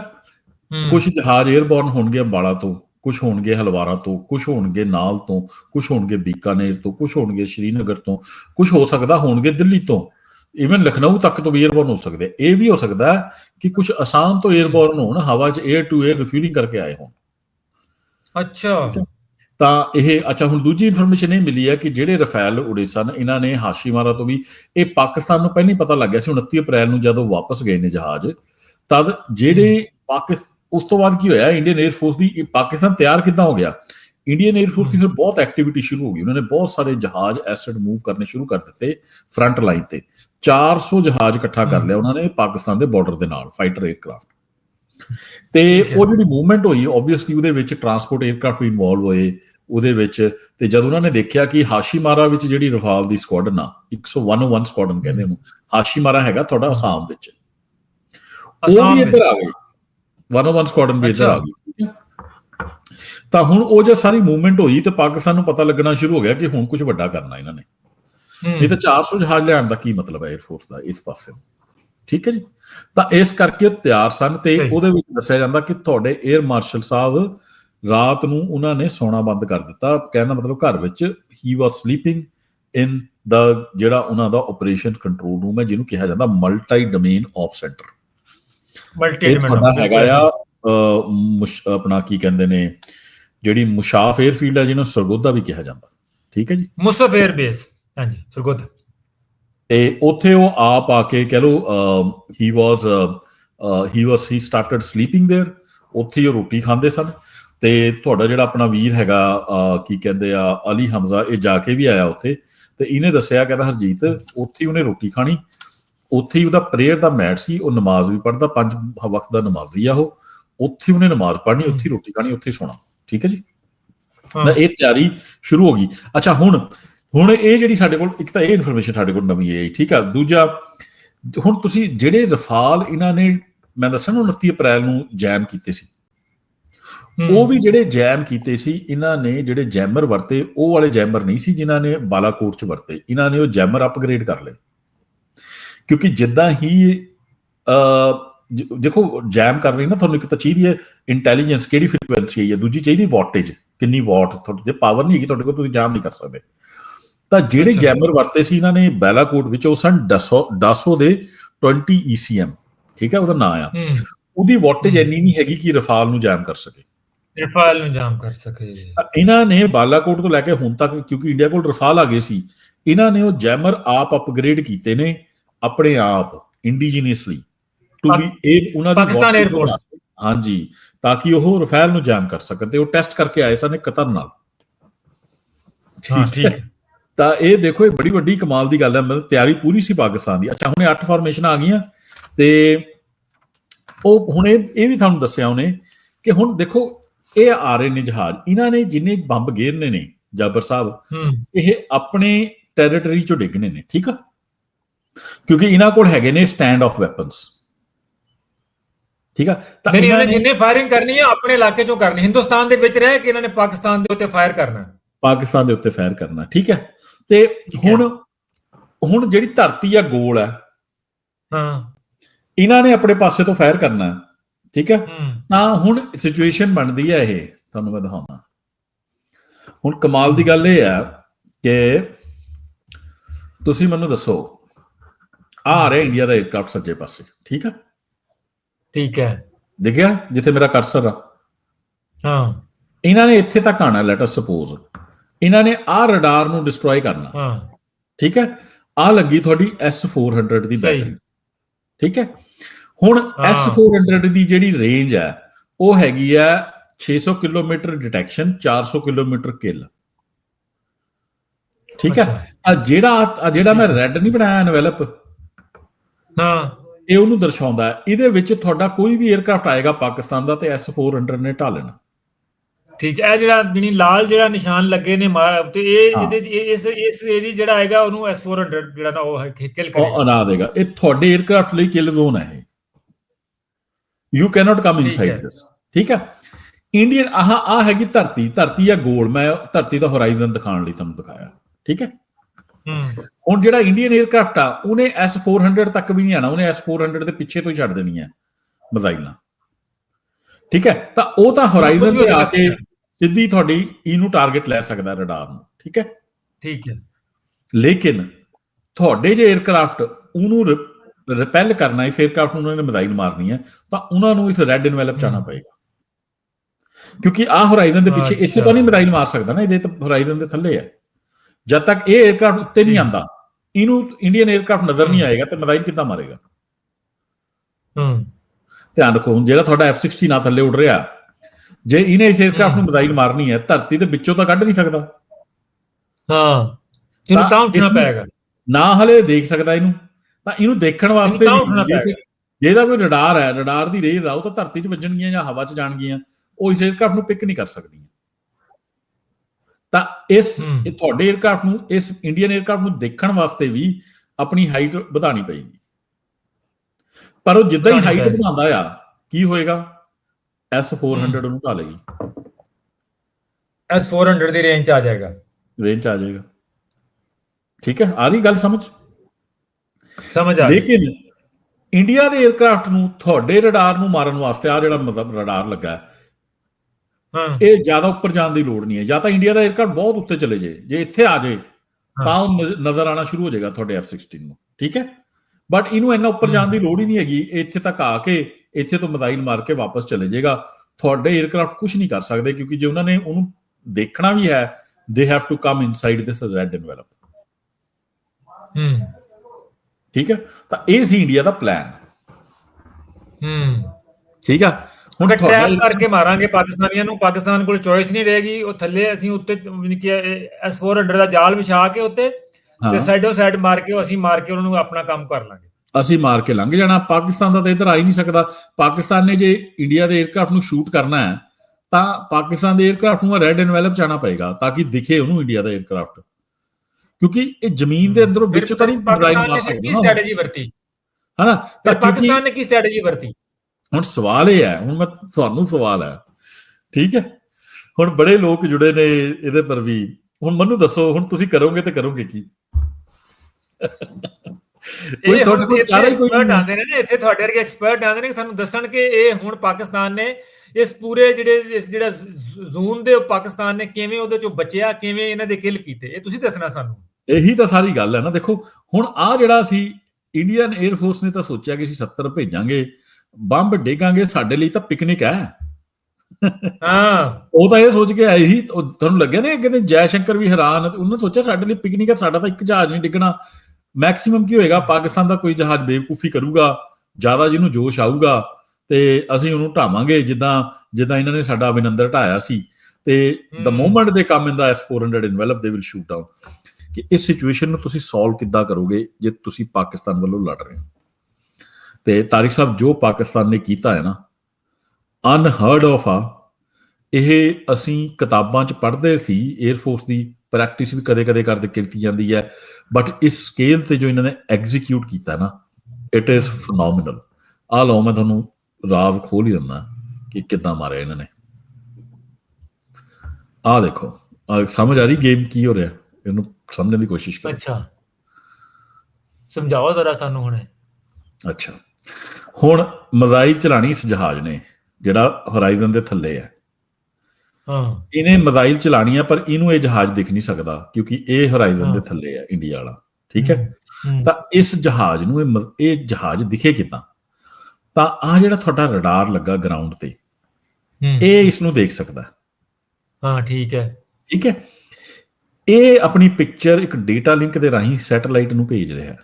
[SPEAKER 2] ਕੁਝ ਜਹਾਜ਼ 에ਅਰਬੋਰਨ ਹੋਣਗੇ ਅੰਬਾਲਾ ਤੋਂ ਕੁਝ ਹੋਣਗੇ ਹਲਵਾਰਾ ਤੋਂ ਕੁਝ ਹੋਣਗੇ ਨਾਲ ਤੋਂ ਕੁਝ ਹੋਣਗੇ ਬੀਕਾਨੇਰ ਤੋਂ ਕੁਝ ਹੋਣਗੇ ਸ਼੍ਰੀਨਗਰ ਤੋਂ ਕੁਝ ਹੋ ਸਕਦਾ ਹੋਣਗੇ ਦਿੱਲੀ ਤੋਂ। ਈਵਨ ਲਖਨਊ ਤੱਕ ਤੋਂ ਵੀ 에ਅਰਬੋਰਨ ਹੋ ਸਕਦੇ। ਇਹ ਵੀ ਹੋ ਸਕਦਾ ਕਿ ਕੁਝ ਅਸਾਮ ਤੋਂ 에ਅਰਬੋਰਨ ਹੋਣ ਹਵਾ 'ਚ 에ਅਰ ਟੂ 에ਅਰ ਰਿਫਿਊਲਿੰਗ ਕਰਕੇ ਆਏ ਹੋਣ।
[SPEAKER 1] ਅੱਛਾ।
[SPEAKER 2] ਤਾਂ ਇਹ ਅੱਛਾ ਹੁਣ ਦੂਜੀ ਇਨਫੋਰਮੇਸ਼ਨ ਇਹ ਮਿਲੀ ਹੈ ਕਿ ਜਿਹੜੇ ਰਫਾਇਲ ਉਡੇਸਾ ਸਨ ਇਹਨਾਂ ਨੇ ਹਾਸ਼ੀਮਾਰਾ ਤੋਂ ਵੀ ਇਹ ਪਾਕਿਸਤਾਨ ਨੂੰ ਪਹਿਲਾਂ ਹੀ ਪਤਾ ਲੱਗ ਗਿਆ ਸੀ 29 ਅਪ੍ਰੈਲ ਨੂੰ ਜਦੋਂ ਵਾਪਸ ਗਏ ਨੇ ਜਹਾਜ਼। ਤਦ ਜਿਹੜੇ ਪਾਕਿਸ ਉਸ ਤੋਂ ਬਾਅਦ ਕੀ ਹੋਇਆ ਇੰਡੀਅਨ 에ਅਰ ਫੋਰਸ ਦੀ ਪਾਕਿਸਤਾਨ ਤਿਆਰ ਕਿੱਦਾਂ ਹੋ ਗਿਆ? ਇੰਡੀਅਨ 에ਅਰ ਫੋਰਸ ਦੀ ਫਿਰ ਬਹੁਤ ਐਕਟੀਵਿਟੀ ਸ਼ੁਰੂ ਹੋ ਗਈ। ਉਹਨਾਂ ਨੇ ਬਹੁਤ ਸਾਰੇ ਜਹਾਜ਼ ਐਸਡ ਮੂਵ ਕਰਨੇ ਸ਼ੁਰੂ ਕਰ ਦਿੱਤੇ ਫਰੰਟ ਲਾਈਨ ਤੇ। 400 ਜਹਾਜ਼ ਇਕੱਠਾ ਕਰ ਲਿਆ ਉਹਨਾਂ ਨੇ ਪਾਕਿਸਤਾਨ ਦੇ ਬਾਰਡਰ ਦੇ ਨਾਲ ਫਾਈਟਰ 에ਅਰਕ੍ਰਾਫਟ ਤੇ। ਉਹ ਜਿਹੜੀ ਮੂਵਮੈਂਟ ਹੋਈ ਆਬਵੀਅਸਲੀ ਉਹਦੇ ਵਿੱਚ ਟਰਾਂਸਪੋਰਟ 에ਅਰਕ੍ਰਾਫਟ ਵੀ ਇਨਵੋਲਵ ਹੋਏ ਉਹਦੇ ਵਿੱਚ ਤੇ ਜਦ ਉਹਨਾਂ ਨੇ ਦੇਖਿਆ ਕਿ ਹਾਸ਼ੀਮਾਰਾ ਵਿੱਚ ਜਿਹੜੀ ਰਫਾਲ ਦੀ ਸਕੁਆਡਨ ਆ 101 ਸਕੁਆਡਨ ਕਹਿੰਦੇ ਉਹਨੂੰ ਹਾਸ਼ੀਮਾਰਾ ਹੈਗਾ ਤੁਹਾਡਾ ਅਸਾਮ ਵਿੱਚ ਉਹ ਵੀ। ਇੱਧਰ ਆ ਗਏ 101 ਸਕੁਆਡਨ ਵੀ ਇੱਧਰ। ਆ ਗਈ। ਤਾਂ ਹੁਣ ਉਹ ਜੇ ਸਾਰੀ ਮੂਵਮੈਂਟ ਹੋਈ ਤੇ ਪਾਕਿਸਤਾਨ ਨੂੰ ਪਤਾ ਲੱਗਣਾ ਸ਼ੁਰੂ ਹੋ ਗਿਆ ਕਿ ਹੁਣ ਕੁਝ ਵੱਡਾ ਕਰਨਾ ਇਹਨਾਂ ਨੇ ਨਹੀਂ ਤਾਂ 400 ਜਹਾਜ਼ ਲਿਆਉਣ ਦਾ ਕੀ ਮਤਲਬ ਹੈ 에ਅਰ ਫੋਰਸ ਦਾ ਇਸ ਪਾਸੇ ਠੀਕ ਹੈ ਜੀ ਤਾਂ ਇਸ ਕਰਕੇ ਤਿਆਰ ਸਨ ਤੇ ਉਹਦੇ ਵਿੱਚ ਦੱਸਿਆ ਜਾਂਦਾ ਕਿ ਤੁਹਾਡੇ 에ਅਰ ਮਾਰਸ਼ਲ ਸਾਹਿਬ ਰਾਤ ਨੂੰ ਉਹਨਾਂ ਨੇ ਸੌਣਾ ਬੰਦ ਕਰ ਦਿੱਤਾ। ਕਹਿੰਦਾ ਮਤਲਬ ਘਰ ਵਿੱਚ ਹੀ ਵਾਸ ਸਲੀਪਿੰਗ ਇਨ ਦਾ ਜਿਹੜਾ ਉਹਨਾਂ ਦਾ ਆਪਰੇਸ਼ਨ ਕੰਟਰੋਲ ਰੂਮ ਹੈ ਜਿਹਨੂੰ ਕਿਹਾ ਜਾਂਦਾ multi domain of
[SPEAKER 1] centre
[SPEAKER 2] multi domain ਹੈਗਾ ਆ ਆਪਣਾ ਕੀ ਕਹਿੰਦੇ ਨੇ ਜਿਹੜੀ ਮੁਸ਼ਾਫ 에ਅਰਫੀਲਡ ਹੈ ਜਿਹਨੂੰ ਸਰਗੋਦਾ ਵੀ ਕਿਹਾ ਜਾਂਦਾ। ਠੀਕ ਹੈ ਜੀ?
[SPEAKER 1] ਮੁਸਫ 에ਅਰ ਬੇਸ ਹਾਂਜੀ ਸਰਗੋਦਾ।
[SPEAKER 2] ਤੇ ਉੱਥੇ ਉਹ ਆਪ ਆ ਕੇ ਕਹ ਲੋ he was he was he started sleeping there ਉੱਥੇ ਹੀ ਉਹ ਰੋਟੀ ਖਾਂਦੇ ਸਨ ਤੇ ਤੁਹਾਡਾ ਜਿਹੜਾ ਆਪਣਾ ਵੀਰ ਹੈਗਾ ਅਹ, ਕੀ ਕਹਿੰਦੇ ਆ ਅਲੀ ਹਮਜ਼ਾ ਇਹ ਜਾ ਕੇ ਵੀ ਆਇਆ ਉੱਥੇ ਤੇ ਇਹਨੇ ਦੱਸਿਆ ਕਹਿੰਦਾ ਹਰਜੀਤ ਉੱਥੇ ਹੀ ਉਹਨੇ ਰੋਟੀ ਖਾਣੀ ਉੱਥੇ ਹੀ ਉਹਦਾ ਪ੍ਰੇਅਰ ਦਾ ਮੈਟ ਸੀ ਉਹ ਨਮਾਜ਼ ਵੀ ਪੜ੍ਹਦਾ ਪੰਜ ਵਕਤ ਦਾ ਨਮਾਜ਼ੀ ਆ ਉਹ ਉੱਥੇ ਹੀ ਉਹਨੇ ਨਮਾਜ਼ ਪੜ੍ਹਨੀ ਉੱਥੇ ਹੀ ਰੋਟੀ ਖਾਣੀ ਉੱਥੇ ਹੀ ਸੋਣਾ ਠੀਕ ਹੈ ਜੀ
[SPEAKER 1] ਹਾਂ
[SPEAKER 2] ਤਾਂ ਇਹ ਤਿਆਰੀ ਸ਼ੁਰੂ ਹੋ ਗਈ ਅੱਛਾ ਹੁਣ ਹੁਣ ਇਹ ਜਿਹੜੀ ਸਾਡੇ ਕੋਲ ਇੱਕ ਤਾਂ ਇਹ ਇਨਫੋਰਮੇਸ਼ਨ ਸਾਡੇ ਕੋਲ ਨਵੀਂ ਹੈ ਠੀਕ ਆ? ਦੂਜਾ ਹੁਣ ਤੁਸੀਂ ਜਿਹੜੇ ਰਫਾਲ ਇਹਨਾਂ ਨੇ ਮੈਂ ਦੱਸਾਂ ਨਾ 29 ਅਪ੍ਰੈਲ ਨੂੰ ਜੈਮ ਕੀਤੇ ਸੀ। ਉਹ ਵੀ ਜਿਹੜੇ ਜੈਮ ਕੀਤੇ ਸੀ ਇਹਨਾਂ ਨੇ ਜਿਹੜੇ ਜੈਮਰ ਵਰਤੇ ਉਹ ਵਾਲੇ ਜੈਮਰ ਨਹੀਂ ਸੀ ਜਿਨ੍ਹਾਂ ਨੇ ਬਾਲਾਕੋਟ ਚ ਵਰਤੇ। ਇਹਨਾਂ ਨੇ ਉਹ ਜੈਮਰ ਅਪਗ੍ਰੇਡ ਕਰ ਲਏ। ਕਿਉਂਕਿ ਜਿੱਦਾਂ ਹੀ ਅ ਦੇਖੋ ਜੈਮ ਕਰ ਰਹੀ ਨਾ ਤੁਹਾਨੂੰ ਇੱਕ ਤਾਂ ਚਾਹੀਦੀ ਹੈ ਇੰਟੈਲੀਜੈਂਸ ਕਿਹੜੀ ਫ੍ਰੀਕੁਐਂਸੀ ਹੈ ਦੂਜੀ ਚਾਹੀਦੀ ਵਾਟੇਜ ਕਿੰਨੀ ਵਾਟ ਤੁਹਾਡੇ ਜੇ ਪਾਵਰ ਨਹੀਂ ਹੈਗੀ ਤੁਹਾਡੇ ਕੋਲ ਤੁਸੀਂ ਜਾਮ ਨਹੀਂ ਕਰ ਸਕਦੇ। ਤਾਂ ਜਿਹੜੇ। ਜੈਮਰ ਵਰਤੇ ਸੀ ਇਹਨਾਂ ਨੇ ਬਾਲਾਕੋਟ ਵਿੱਚ ਉਹ ਸਨ ਡਾਸੋ ਡਾਸੋ ਦੇ 20 ECM ਠੀਕ ਹੈ ਉਹਦਾ ਨਾਂ ਆ। ਉਹਦੀ ਵਾਟੇਜ ਇੰਨੀ ਨਹੀਂ ਹੈਗੀ ਕਿ ਰਫਾਲ ਨੂੰ ਜੈਮ ਕਰ ਸਕੇ।
[SPEAKER 1] ਰਫਾਲ ਨੂੰ ਜਾਮ ਕਰ ਸਕੇ।
[SPEAKER 2] ਇਹਨਾਂ ਨੇ ਬਾਲਾਕੋਟ ਤੋਂ ਲੈ ਕੇ ਹੁਣ ਤੱਕ ਕਿਉਂਕਿ ਇੰਡੀਆ ਕੋਲ ਰਫਾਲ ਆ ਗਏ ਸੀ ਇਹਨਾਂ ਨੇ ਉਹ ਜੈਮਰ ਆਪ ਅਪਗ੍ਰੇਡ ਕੀਤੇ ਨੇ ਆਪਣੇ ਆਪ ਇੰਡੀਜੀਨਸਲੀ ਟੂ ਬੀ ਇਹ ਉਹਨਾਂ ਦੀ
[SPEAKER 1] ਪਾਕਿਸਤਾਨ Air Force।
[SPEAKER 2] ਹਾਂਜੀ ਤਾਂ ਕਿ ਉਹ ਰਫਾਲ ਨੂੰ ਜੈਮ ਕਰ ਸਕਣ ਤੇ ਉਹ ਟੈਸਟ ਕਰਕੇ ਆਏ ਸਨ ਕਤਰ ਨਾਲ।
[SPEAKER 1] ਠੀਕ ਹੈ।
[SPEAKER 2] ਤਾਂ ਇਹ ਦੇਖੋ ਇਹ ਬੜੀ ਵੱਡੀ ਕਮਾਲ ਦੀ ਗੱਲ ਹੈ। ਮਤਲਬ ਤਿਆਰੀ ਪੂਰੀ ਸੀ ਪਾਕਿਸਤਾਨ ਦੀ। ਅੱਛਾ ਹੁਣੇ 8 ਫਾਰਮੇਸ਼ਨ ਆ ਗਈਆਂ ਤੇ ਉਹ ਹੁਣ ਇਹ ਵੀ ਤੁਹਾਨੂੰ ਦੱਸਿਆ ਉਹਨੇ ਕਿ ਹੁਣ ਦੇਖੋ ਇਹ ਆ ਰਹੇ ਨੇ ਜਹਾਜ਼। ਇਹਨਾਂ ਨੇ ਜਿੰਨੇ ਬੰਬ ਗੇਰਨੇ ਨੇ ਜਾਬਰ ਸਾਹਿਬ ਇਹ ਆਪਣੇ ਟੈਰੀਟਰੀ ਚੋਂ ਡਿੱਗਣੇ ਨੇ ਠੀਕ ਆ? ਕਿਉਂਕਿ ਇਹਨਾਂ ਕੋਲ ਹੈਗੇ ਨੇ ਸਟੈਂਡ ਆਫ ਵੈਪਨਸ ਠੀਕ ਆ? ਤਾਂ ਇਹਨਾਂ
[SPEAKER 1] ਨੇ ਜਿੰਨੇ ਫਾਇਰਿੰਗ ਕਰਨੀ ਹੈ ਆਪਣੇ ਇਲਾਕੇ ਚੋਂ ਕਰਨੀ। ਹਿੰਦੁਸਤਾਨ ਦੇ ਵਿੱਚ ਰਹਿ ਕੇ ਇਹਨਾਂ ਨੇ ਪਾਕਿਸਤਾਨ ਦੇ ਉੱਤੇ ਫਾਇਰ ਕਰਨਾ।
[SPEAKER 2] ਪਾਕਿਸਤਾਨ ਦੇ ਉੱਤੇ ਫਾਇਰ ਕਰਨਾ ਠੀਕ ਹੈ ਤੇ। ਹੁਣ ਹੁਣ ਜਿਹੜੀ ਧਰਤੀ ਆ ਗੋਲ ਹੈ
[SPEAKER 1] ਹਾਂ।
[SPEAKER 2] ਇਹਨਾਂ ਨੇ ਆਪਣੇ ਪਾਸੇ ਤੋਂ ਫਾਇਰ ਕਰਨਾ ਠੀਕ ਹੈ? ਤਾਂ ਹੁਣ ਸਿਚੁਏਸ਼ਨ ਬਣਦੀ ਹੈ ਇਹ ਤੁਹਾਨੂੰ ਮੈਂ ਦਿਖਾਉਣਾ ਹੁਣ ਕਮਾਲ ਦੀ ਗੱਲ ਇਹ ਹੈ ਕਿ ਤੁਸੀਂ ਮੈਨੂੰ ਦੱਸੋ ਆ ਰਿਹਾ ਇੰਡੀਆ ਦਾ 에ਅਰਕ੍ਰਾਫਟ ਸੱਜੇ ਪਾਸੇ ਠੀਕ ਹੈ?
[SPEAKER 1] ਠੀਕ ਹੈ।
[SPEAKER 2] ਦਿਖਿਆ ਜਿੱਥੇ ਮੇਰਾ ਕਰਸਰ ਆ।
[SPEAKER 1] ਹਾਂ।
[SPEAKER 2] ਇਹਨਾਂ ਨੇ ਇੱਥੇ ਤੱਕ ਆਣਾ ਲੈਟ ਅਸ ਸਪੋਜ਼ ਇਹਨਾਂ ਨੇ ਆਹ ਰਡਾਰ ਨੂੰ ਡਿਸਟਰੋਏ ਕਰਨਾ।
[SPEAKER 1] ਹਾਂ।
[SPEAKER 2] ਠੀਕ ਹੈ? ਆ ਲੱਗੀ ਤੁਹਾਡੀ S400 ਦੀ। ਬੈਟਰੀ ਠੀਕ ਹੈ? ਹੁਣ
[SPEAKER 1] ਹਾਂ।
[SPEAKER 2] S400 ਦੀ ਜਿਹੜੀ ਰੇਂਜ ਹੈ ਉਹ ਹੈਗੀ ਆ 600 ਕਿਲੋਮੀਟਰ ਡਿਟੈਕਸ਼ਨ 400 ਕਿਲੋਮੀਟਰ ਕਿਲ ਠੀਕ ਹੈ। ਆ ਜਿਹੜਾ ਆ ਜਿਹੜਾ ਮੈਂ ਰੈੱਡ ਨਹੀਂ ਬਣਾਇਆ ਐਨਵੈਲਪ
[SPEAKER 1] ਹਾਂ।
[SPEAKER 2] ਇਹ ਉਹਨੂੰ ਦਰਸਾਉਂਦਾ। ਇਹਦੇ ਵਿੱਚ ਤੁਹਾਡਾ ਕੋਈ ਵੀ 에ਅਰਕ੍ਰਾਫਟ ਆਏਗਾ ਪਾਕਿਸਤਾਨ ਦਾ ਤੇ S400 ਨੇ ਢਾ ਲੈਣਾ।
[SPEAKER 1] ਠੀਕ ਹੈ ਇਹ ਜਿਹੜਾ ਜਿਹੜੀ ਲਾਲ ਜਿਹੜਾ ਨਿਸ਼ਾਨ ਲੱਗੇ ਨੇ ਤੇ ਇਹ। ਇਹਦੇ ਇਹ- ਇਸ ਇਸ ਏਰੀ ਜਿਹੜਾ ਆਏਗਾ ਉਹਨੂੰ S400 ਜਿਹੜਾ ਨਾ ਉਹ ਕਿਲ
[SPEAKER 2] ਉਹ
[SPEAKER 1] ਕਰੇਗਾ।
[SPEAKER 2] ਅਨਾ ਦੇਗਾ ਇਹ ਤੁਹਾਡੇ 에ਅਰਕ੍ਰਾਫਟ ਲਈ ਕਿਲ ਜ਼ੋਨ ਹੈ ਇਹ। You
[SPEAKER 1] cannot
[SPEAKER 2] come
[SPEAKER 1] inside.
[SPEAKER 2] This ਠੀਕ ਹੈ? ਇੰਡੀਅਨ ਆਹ ਆ ਹੈਗੀ ਧਰਤੀ। ਧਰਤੀ ਆ ਗੋਲ। ਮੈਂ ਧਰਤੀ ਦਾ ਹੋਰਾਈਜ਼ਨ ਦਿਖਾਉਣ ਲਈ ਤੁਹਾਨੂੰ ਦਿਖਾਇਆ। ਠੀਕ ਹੈ? ਹੁਣ ਜਿਹੜਾ ਇੰਡੀਅਨ 에ਅਰਕ੍ਰਾਫਟ ਆ ਉਹਨੇ S400 ਤੱਕ ਵੀ ਨਹੀਂ ਆਣਾ ਉਹਨੇ S400 ਦੇ ਪਿੱਛੇ ਤੋਂ ਹੀ ਛੱਡ ਦੇਣੀ ਹੈ ਮਿਜ਼ਾਈਲਾਂ। ਠੀਕ ਹੈ? ਤਾਂ ਉਹ ਤਾਂ ਹੋਰਾਈਜ਼ਨ ਤੇ ਆ ਕੇ ਸਿੱਧੀ ਤੁਹਾਡੀ e ਇਹਨੂੰ ਟਾਰਗੇਟ ਲੈ ਸਕਦਾ ਰਡਾਰ ਨੂੰ ਠੀਕ ਹੈ?
[SPEAKER 1] ਠੀਕ ਹੈ।
[SPEAKER 2] ਲੇਕਿਨ ਤੁਹਾਡੇ ਜੇ 에ਅਰਕ੍ਰਾਫਟ ਉਹਨੂੰ ਰਿਪੈਲ ਕਰਨਾ ਇਸ 에ਅਰਕ੍ਰਾਫਟ ਨੂੰ ਉਹਨਾਂ ਨੇ ਮਿਜ਼ਾਈਲ ਮਾਰਨੀ ਹੈ ਤਾਂ ਉਹਨਾਂ ਨੂੰ ਇਸ ਰੈੱਡ ਇਨਵੈਲਪ ਚਾਣਾ ਪਏਗਾ। ਕਿਉਂਕਿ ਆ ਹੋਰਾਈਜ਼ਨ ਦੇ ਪਿੱਛੇ ਇਸੇ ਤੋਂ ਨਹੀਂ ਮਿਜ਼ਾਈਲ ਮਾਰ ਸਕਦਾ ਨਾ ਇਹਦੇ ਤਾਂ ਹੋਰਾਈਜ਼ਨ ਦੇ ਥੱਲੇ ਹੈ। ਜਦ ਤੱਕ ਇਹ 에ਅਰਕ੍ਰਾਫਟ ਉੱਤੇ ਨਹੀਂ ਆਂਦਾ ਇਹਨੂੰ ਇੰਡੀਅਨ 에ਅਰਕ੍ਰਾਫਟ ਨਜ਼ਰ ਨਹੀਂ ਆਏਗਾ ਤੇ ਮਿਜ਼ਾਈਲ ਕਿੱਦਾਂ ਮਾਰੇਗਾ।
[SPEAKER 1] ਹੂੰ
[SPEAKER 2] ਧਿਆਨ ਰੱਖੋ ਜਿਹੜਾ ਤੁਹਾਡਾ F16 ਨਾਲ ਥੱਲੇ ਉੱਡ ਰਿਹਾ ਜੇ ਇਹਨੇ ਇਸ ਏਅਰਕ੍ਰਾਫਟ ਨੂੰ ਮਿਜ਼ਾਈਲ ਮਾਰਨੀ ਹੈ ਧਰਤੀ ਦੇ ਵਿੱਚੋਂ ਤਾਂ ਕੱਢ ਨਹੀਂ ਸਕਦਾ।
[SPEAKER 1] ਹਾਂ ਇਹਨੂੰ
[SPEAKER 2] ਤਾਂ
[SPEAKER 1] ਉੱਠਣਾ ਪੈਗਾ
[SPEAKER 2] ਨਾ ਹਲੇ ਦੇਖ ਸਕਦਾ ਇਹਨੂੰ। ਤਾਂ ਇਹਨੂੰ ਦੇਖਣ ਵਾਸਤੇ ਜੇ ਦਾ ਕੋਈ ਰਡਾਰ ਹੈ ਰਡਾਰ ਦੀ ਰੇਜ਼ ਆ ਉਹ ਤਾਂ ਧਰਤੀ 'ਚ ਵੱਜਣਗੀਆਂ ਜਾਂ ਹਵਾ 'ਚ ਜਾਣਗੀਆਂ ਉਹ ਇਸ ਏਅਰਕ੍ਰਾਫਟ ਨੂੰ ਪਿਕ ਨਹੀਂ ਕਰ ਸਕਦੀਆਂ। ਤਾਂ ਇਸ ਤੁਹਾਡੇ ਏਅਰਕ੍ਰਾਫਟ ਨੂੰ ਇਸ ਇੰਡੀਅਨ ਏਅਰਕ੍ਰਾਫਟ ਨੂੰ ਦੇਖਣ ਵਾਸਤੇ ਵੀ ਆਪਣੀ ਹਾਈਟ ਵਧਾਣੀ ਪਏਗੀ। ਪਰ ਉਹ ਜਿੱਦਾਂ ਹੀ ਹਾਈਟ ਵਧਾਉਂਦਾ ਆ ਕੀ ਹੋਏਗਾ? S400 ਉਹਨੂੰ ਢਾਲੇਗੀ
[SPEAKER 1] S400 ਦੀ ਰੇਂਜ ਚ ਆ ਜਾਏਗਾ।
[SPEAKER 2] ਰੇਂਜ ਆ ਜਾਏਗਾ। ਠੀਕ ਹੈ ਆ ਰਹੀ ਗੱਲ ਸਮਝ?
[SPEAKER 1] ਸਮਝ ਆ
[SPEAKER 2] ਲੇਕਿਨ ਇੰਡੀਆ ਦੇ 에ਅਰਕ੍ਰਾਫਟ ਨੂੰ ਤੁਹਾਡੇ ਰਡਾਰ ਨੂੰ ਮਾਰਨ ਵਾਸਤੇ ਆ ਜਿਹੜਾ ਮਤਲਬ ਰਡਾਰ ਲੱਗਾ ਹੈ,
[SPEAKER 1] ਹਾਂ।
[SPEAKER 2] ਇਹ ਜ਼ਿਆਦਾ ਉੱਪਰ ਜਾਣ ਦੀ ਲੋੜ ਨਹੀਂ ਹੈ। ਜਾਂ ਤਾਂ ਇੰਡੀਆ ਦਾ 에ਅਰਕ੍ਰਾਫਟ ਬਹੁਤ ਉੱਤੇ ਚਲੇ ਜੇ ਜੇ ਇੱਥੇ ਆ ਜੇ ਤਾਂ ਉਹ ਨਜ਼- ਨਜ਼ਰ ਆਣਾ ਸ਼ੁਰੂ ਹੋ ਜਾਏਗਾ ਤੁਹਾਡੇ F16 ਨੂੰ। ਠੀਕ ਹੈ? ਬਟ ਇਹਨੂੰ ਇੰਨਾ ਉੱਪਰ ਜਾਣ ਦੀ ਲੋੜ ਹੀ ਨਹੀਂ ਹੈਗੀ। ਇੱਥੇ ਤੱਕ ਆ ਕੇ ਇੱਥੇ ਤੋਂ ਮਿਜ਼ਾਈਲ ਮਾਰ ਕੇ ਵਾਪਸ ਚਲੇ ਜਾਏਗਾ। ਤੁਹਾਡੇ 에ਅਰਕ੍ਰਾਫਟ ਕੁਝ ਨਹੀਂ ਕਰ ਸਕਦੇ ਕਿਉਂਕਿ ਜੇ ਉਹਨਾਂ ਨੇ ਉਹਨੂੰ ਦੇਖਣਾ ਵੀ ਹੈ they have to come inside this red envelope
[SPEAKER 1] hmm
[SPEAKER 2] ਠੀਕ ਹੈ? ਤਾਂ ਇਹ ਸੀ ਇੰਡੀਆ ਦਾ ਪਲਾਨ
[SPEAKER 1] ਹੂੰ।
[SPEAKER 2] ਠੀਕ ਆ? ਹੁਣ
[SPEAKER 1] ਟ੍ਰੈਪ ਕਰਕੇ ਮਾਰਾਂਗੇ ਪਾਕਿਸਤਾਨੀਆਂ ਨੂੰ। ਪਾਕਿਸਤਾਨ ਕੋਲ ਚੋਇਸ ਨਹੀਂ ਰਹੇਗੀ। ਉਹ ਥੱਲੇ ਅਸੀਂ ਉੱਤੇ ਕਿ S400 ਦਾ ਜਾਲ ਵਿਛਾ ਕੇ ਉੱਤੇ ਤੇ
[SPEAKER 2] ਹਾਂ,
[SPEAKER 1] ਸਾਈਡੋ ਸਾਈਡ ਮਾਰ ਕੇ ਅਸੀਂ ਮਾਰ ਕੇ ਉਹਨਾਂ ਨੂੰ ਆਪਣਾ ਕੰਮ ਕਰ ਲਾਂਗੇ।
[SPEAKER 2] ਅਸੀਂ ਮਾਰ ਕੇ ਲੰਘ ਜਾਣਾ। ਪਾਕਿਸਤਾਨ ਦਾ ਤਾਂ ਇੱਧਰ ਆ ਹੀ ਨਹੀਂ ਸਕਦਾ। ਪਾਕਿਸਤਾਨ ਨੇ ਜੇ ਇੰਡੀਆ ਦੇ 에ਅਰਕ੍ਰਾਫਟ ਨੂੰ ਸ਼ੂਟ ਕਰਨਾ ਹੈ ਤਾਂ ਪਾਕਿਸਤਾਨ ਦੇ 에ਅਰਕ੍ਰਾਫਟ ਨੂੰ ਰੈੱਡ ਐਨਵੈਲਪ ਚਾਣਾ ਪਏਗਾ ਤਾਂ ਕਿ ਦਿਖੇ ਉਹਨੂੰ ਇੰਡੀਆ ਦਾ 에ਅਰਕ੍ਰਾਫਟ ਕਿਉਂਕਿ ਇਹ ਜ਼ਮੀਨ ਦੇ ਅੰਦਰੋਂ ਵਿੱਚ ਤਾਂ ਨਹੀਂ
[SPEAKER 1] ਡਿਜ਼ਾਈਨ
[SPEAKER 2] ਮਾਰ ਸਕਦਾ ਨਾ।
[SPEAKER 1] ਸਟ੍ਰੈਟੇਜੀ ਵਰਤੀ?
[SPEAKER 2] ਹਨਾ? ਤਾਂ
[SPEAKER 1] ਪਾਕਿਸਤਾਨ ਨੇ ਕੀ ਸਟ੍ਰੈਟੇਜੀ ਵਰਤੀ?
[SPEAKER 2] ਹੁਣ ਸਵਾਲ ਇਹ ਹੈ ਹੁਣ ਮੈਂ ਤੁਹਾਨੂੰ ਸਵਾਲ ਹੈ ਠੀਕ ਹੈ? ਹੁਣ ਬੜੇ ਲੋਕ ਜੁੜੇ ਨੇ ਇਹਦੇ ਪਰ ਵੀ। ਹੁਣ ਮੈਨੂੰ ਦੱਸੋ ਹੁਣ ਤੁਸੀਂ ਕਰੋਗੇ ਤੇ ਕਰੋਗੇ ਕੀ? ਕੋਈ ਤੁਹਾਡੇ ਕੋਲ ਚਾਰਾ ਹੀ ਕੋਈ
[SPEAKER 1] ਐਕਸਪਰਟ
[SPEAKER 2] ਨਹੀਂ।
[SPEAKER 1] ਆਉਂਦੇ ਨੇ ਨਾ ਇੱਥੇ ਤੁਹਾਡੇ ਵਰਗੇ ਐਕਸਪਰਟ ਆਉਂਦੇ ਨੇ ਸਾਨੂੰ ਦੱਸਣ ਕਿ ਇਹ ਹੁਣ ਪਾਕਿਸਤਾਨ ਨੇ ਇਸ ਪੂਰੇ ਜਿਹੜੇ ਇਸ ਜਿਹੜਾ ਜ਼ੋਨ ਦੇ ਪਾਕਿਸਤਾਨ ਨੇ ਕਿਵੇਂ ਉਹਦੇ ਚੋਂ ਬਚਿਆ ਕਿਵੇਂ ਇਹਨਾਂ ਦੇ ਕਿਲ ਕੀਤੇ ਇਹ ਤੁਸੀਂ ਦੱਸਣਾ ਸਾਨੂੰ।
[SPEAKER 2] ਇਹੀ ਤਾਂ ਸਾਰੀ ਗੱਲ ਹੈ ਨਾ ਦੇਖੋ ਹੁਣ ਆ ਜਿਹੜਾ ਸੀ ਇੰਡੀਅਨ 에ਅਰ ਫੋਰਸ ਨੇ ਤਾਂ ਸੋਚਿਆ ਕਿ ਅਸੀਂ 70 ਭੇਜਾਂਗੇ ਬੰਬ ਡੇਗਾਂਗੇ ਸਾਡੇ ਲਈ ਤਾਂ ਪਿਕਨਿਕ ਹੈ।
[SPEAKER 1] ਹਾਂ।
[SPEAKER 2] ਉਹ ਤਾਂ ਇਹ ਸੋਚ ਕੇ ਆਏ ਸੀ ਤੁਹਾਨੂੰ ਲੱਗਿਆ ਨਾ ਕਿ ਜੈ ਸ਼ੰਕਰ ਵੀ ਹੈਰਾਨ ਉਹਨੇ ਸੋਚਿਆ ਸਾਡੇ ਲਈ ਪਿਕਨਿਕ ਹੈ ਸਾਡਾ ਤਾਂ ਇੱਕ ਜਹਾਜ਼ ਨਹੀਂ ਡਿੱਗਣਾ। ਮੈਕਸਿਮਮ ਕੀ ਹੋਏਗਾ ਪਾਕਿਸਤਾਨ ਦਾ ਕੋਈ ਜਹਾਜ਼ ਬੇਵਕੂਫੀ ਕਰੂਗਾ ਜ਼ਿਆਦਾ ਜਿਹਨੂੰ ਜੋਸ਼ ਆਊਗਾ ਤੇ ਅਸੀਂ ਉਹਨੂੰ ਢਾਵਾਂਗੇ ਜਿੱਦਾਂ ਜਿੱਦਾਂ ਇਹਨਾਂ ਨੇ ਸਾਡਾ ਅਭਿਨੰਦਰ ਢਾਇਆ ਸੀ। ਤੇ
[SPEAKER 1] the.
[SPEAKER 2] Moment they come in the S400 envelope they will shoot down ਕਿ ਇਸ ਸਿਚੁਏਸ਼ਨ ਨੂੰ ਤੁਸੀਂ ਸੋਲਵ ਕਿੱਦਾਂ ਕਰੋਗੇ ਜੇ ਤੁਸੀਂ ਪਾਕਿਸਤਾਨ ਵੱਲੋਂ ਲੜ ਰਹੇ ਹੋ? ਤੇ ਤਾਰਿਕ ਸਾਹਿਬ ਜੋ ਪਾਕਿਸਤਾਨ ਨੇ ਕੀਤਾ ਹੈ ਨਾ ਅਨਹਰਡ ਆਫ ਆ। ਇਹ ਅਸੀਂ ਕਿਤਾਬਾਂ 'ਚ ਪੜ੍ਹਦੇ ਸੀ 에ਅਰ ਫੋਰਸ ਦੀ ਪ੍ਰੈਕਟਿਸ ਵੀ ਕਦੇ-ਕਦੇ ਕਰਦੇ ਕੀਤੀ ਜਾਂਦੀ ਹੈ। ਬਟ ਇਸ ਸਕੇਲ ਤੇ ਜੋ ਇਹਨਾਂ ਨੇ ਐਗਜ਼ੀਕਿਊਟ ਕੀਤਾ ਨਾ ਇਟ ਇਜ਼ ਫੀਨੋਮੀਨਲ ਆ ਲਓ ਮੈਂ ਤੁਹਾਨੂੰ ਰਾਜ਼ ਖੋਲ ਹੀ ਦਿੰਦਾ ਕਿ ਕਿੱਦਾਂ ਮਾਰਿਆ ਇਹਨਾਂ ਨੇ। ਆ ਦੇਖੋ ਸਮਝ ਆ ਰਹੀ ਗੇਮ ਕੀ ਹੋ ਰਿਹਾ। ਇਹਨੂੰ ਸਮਝਣ ਦੀ ਕੋਸ਼ਿਸ਼ ਕਰੋ।
[SPEAKER 1] ਅੱਛਾ। ਸਮਝਾਓ ਜ਼ਰਾ ਸਾਨੂੰ ਹੁਣੇ।
[SPEAKER 2] ਅੱਛਾ। ਹੁਣ ਮਜ਼ਾਈਲ ਚਲਾਣੀ ਇਸ ਜਹਾਜ਼ ਨੇ ਜਿਹੜਾ ਹੋਰਾਈਜ਼ਨ ਦੇ ਥੱਲੇ ਹੈ।
[SPEAKER 1] ਹਾਂ।
[SPEAKER 2] ਇਹਨੇ ਮਜ਼ਾਈਲ ਚਲਾਣੀ ਆ ਪਰ ਇਹਨੂੰ ਇਹ ਜਹਾਜ਼ ਦਿਖ ਨਹੀਂ ਸਕਦਾ ਕਿਉਂਕਿ ਇਹ ਹੋਰਾਈਜ਼ਨ ਦੇ। ਥੱਲੇ ਹੈ ਇੰਡੀਆ ਵਾਲਾ। ਠੀਕ ਹੈ? ਤਾਂ ਇਸ ਜਹਾਜ਼ ਨੂੰ ਇਹ ਇਹ ਜਹਾਜ਼ ਦਿਖੇ ਕਿਦਾਂ? ਤਾਂ ਆ ਜਿਹੜਾ ਤੁਹਾਡਾ ਰਡਾਰ ਲੱਗਾ ਗਰਾਊਂਡ ਤੇ ਇਹ ਇਸ ਨੂੰ ਦੇਖ ਸਕਦਾ। ਹੈ,
[SPEAKER 1] ਠੀਕ ਹੈ।
[SPEAKER 2] ਠੀਕ ਹੈ? ਇਹ ਆਪਣੀ ਪਿਕਚਰ ਇੱਕ ਡੇਟਾ ਲਿੰਕ ਦੇ ਰਾਹੀਂ ਸੈਟੇਲਾਈਟ ਨੂੰ ਭੇਜ ਰਿਹਾ ਹੈ।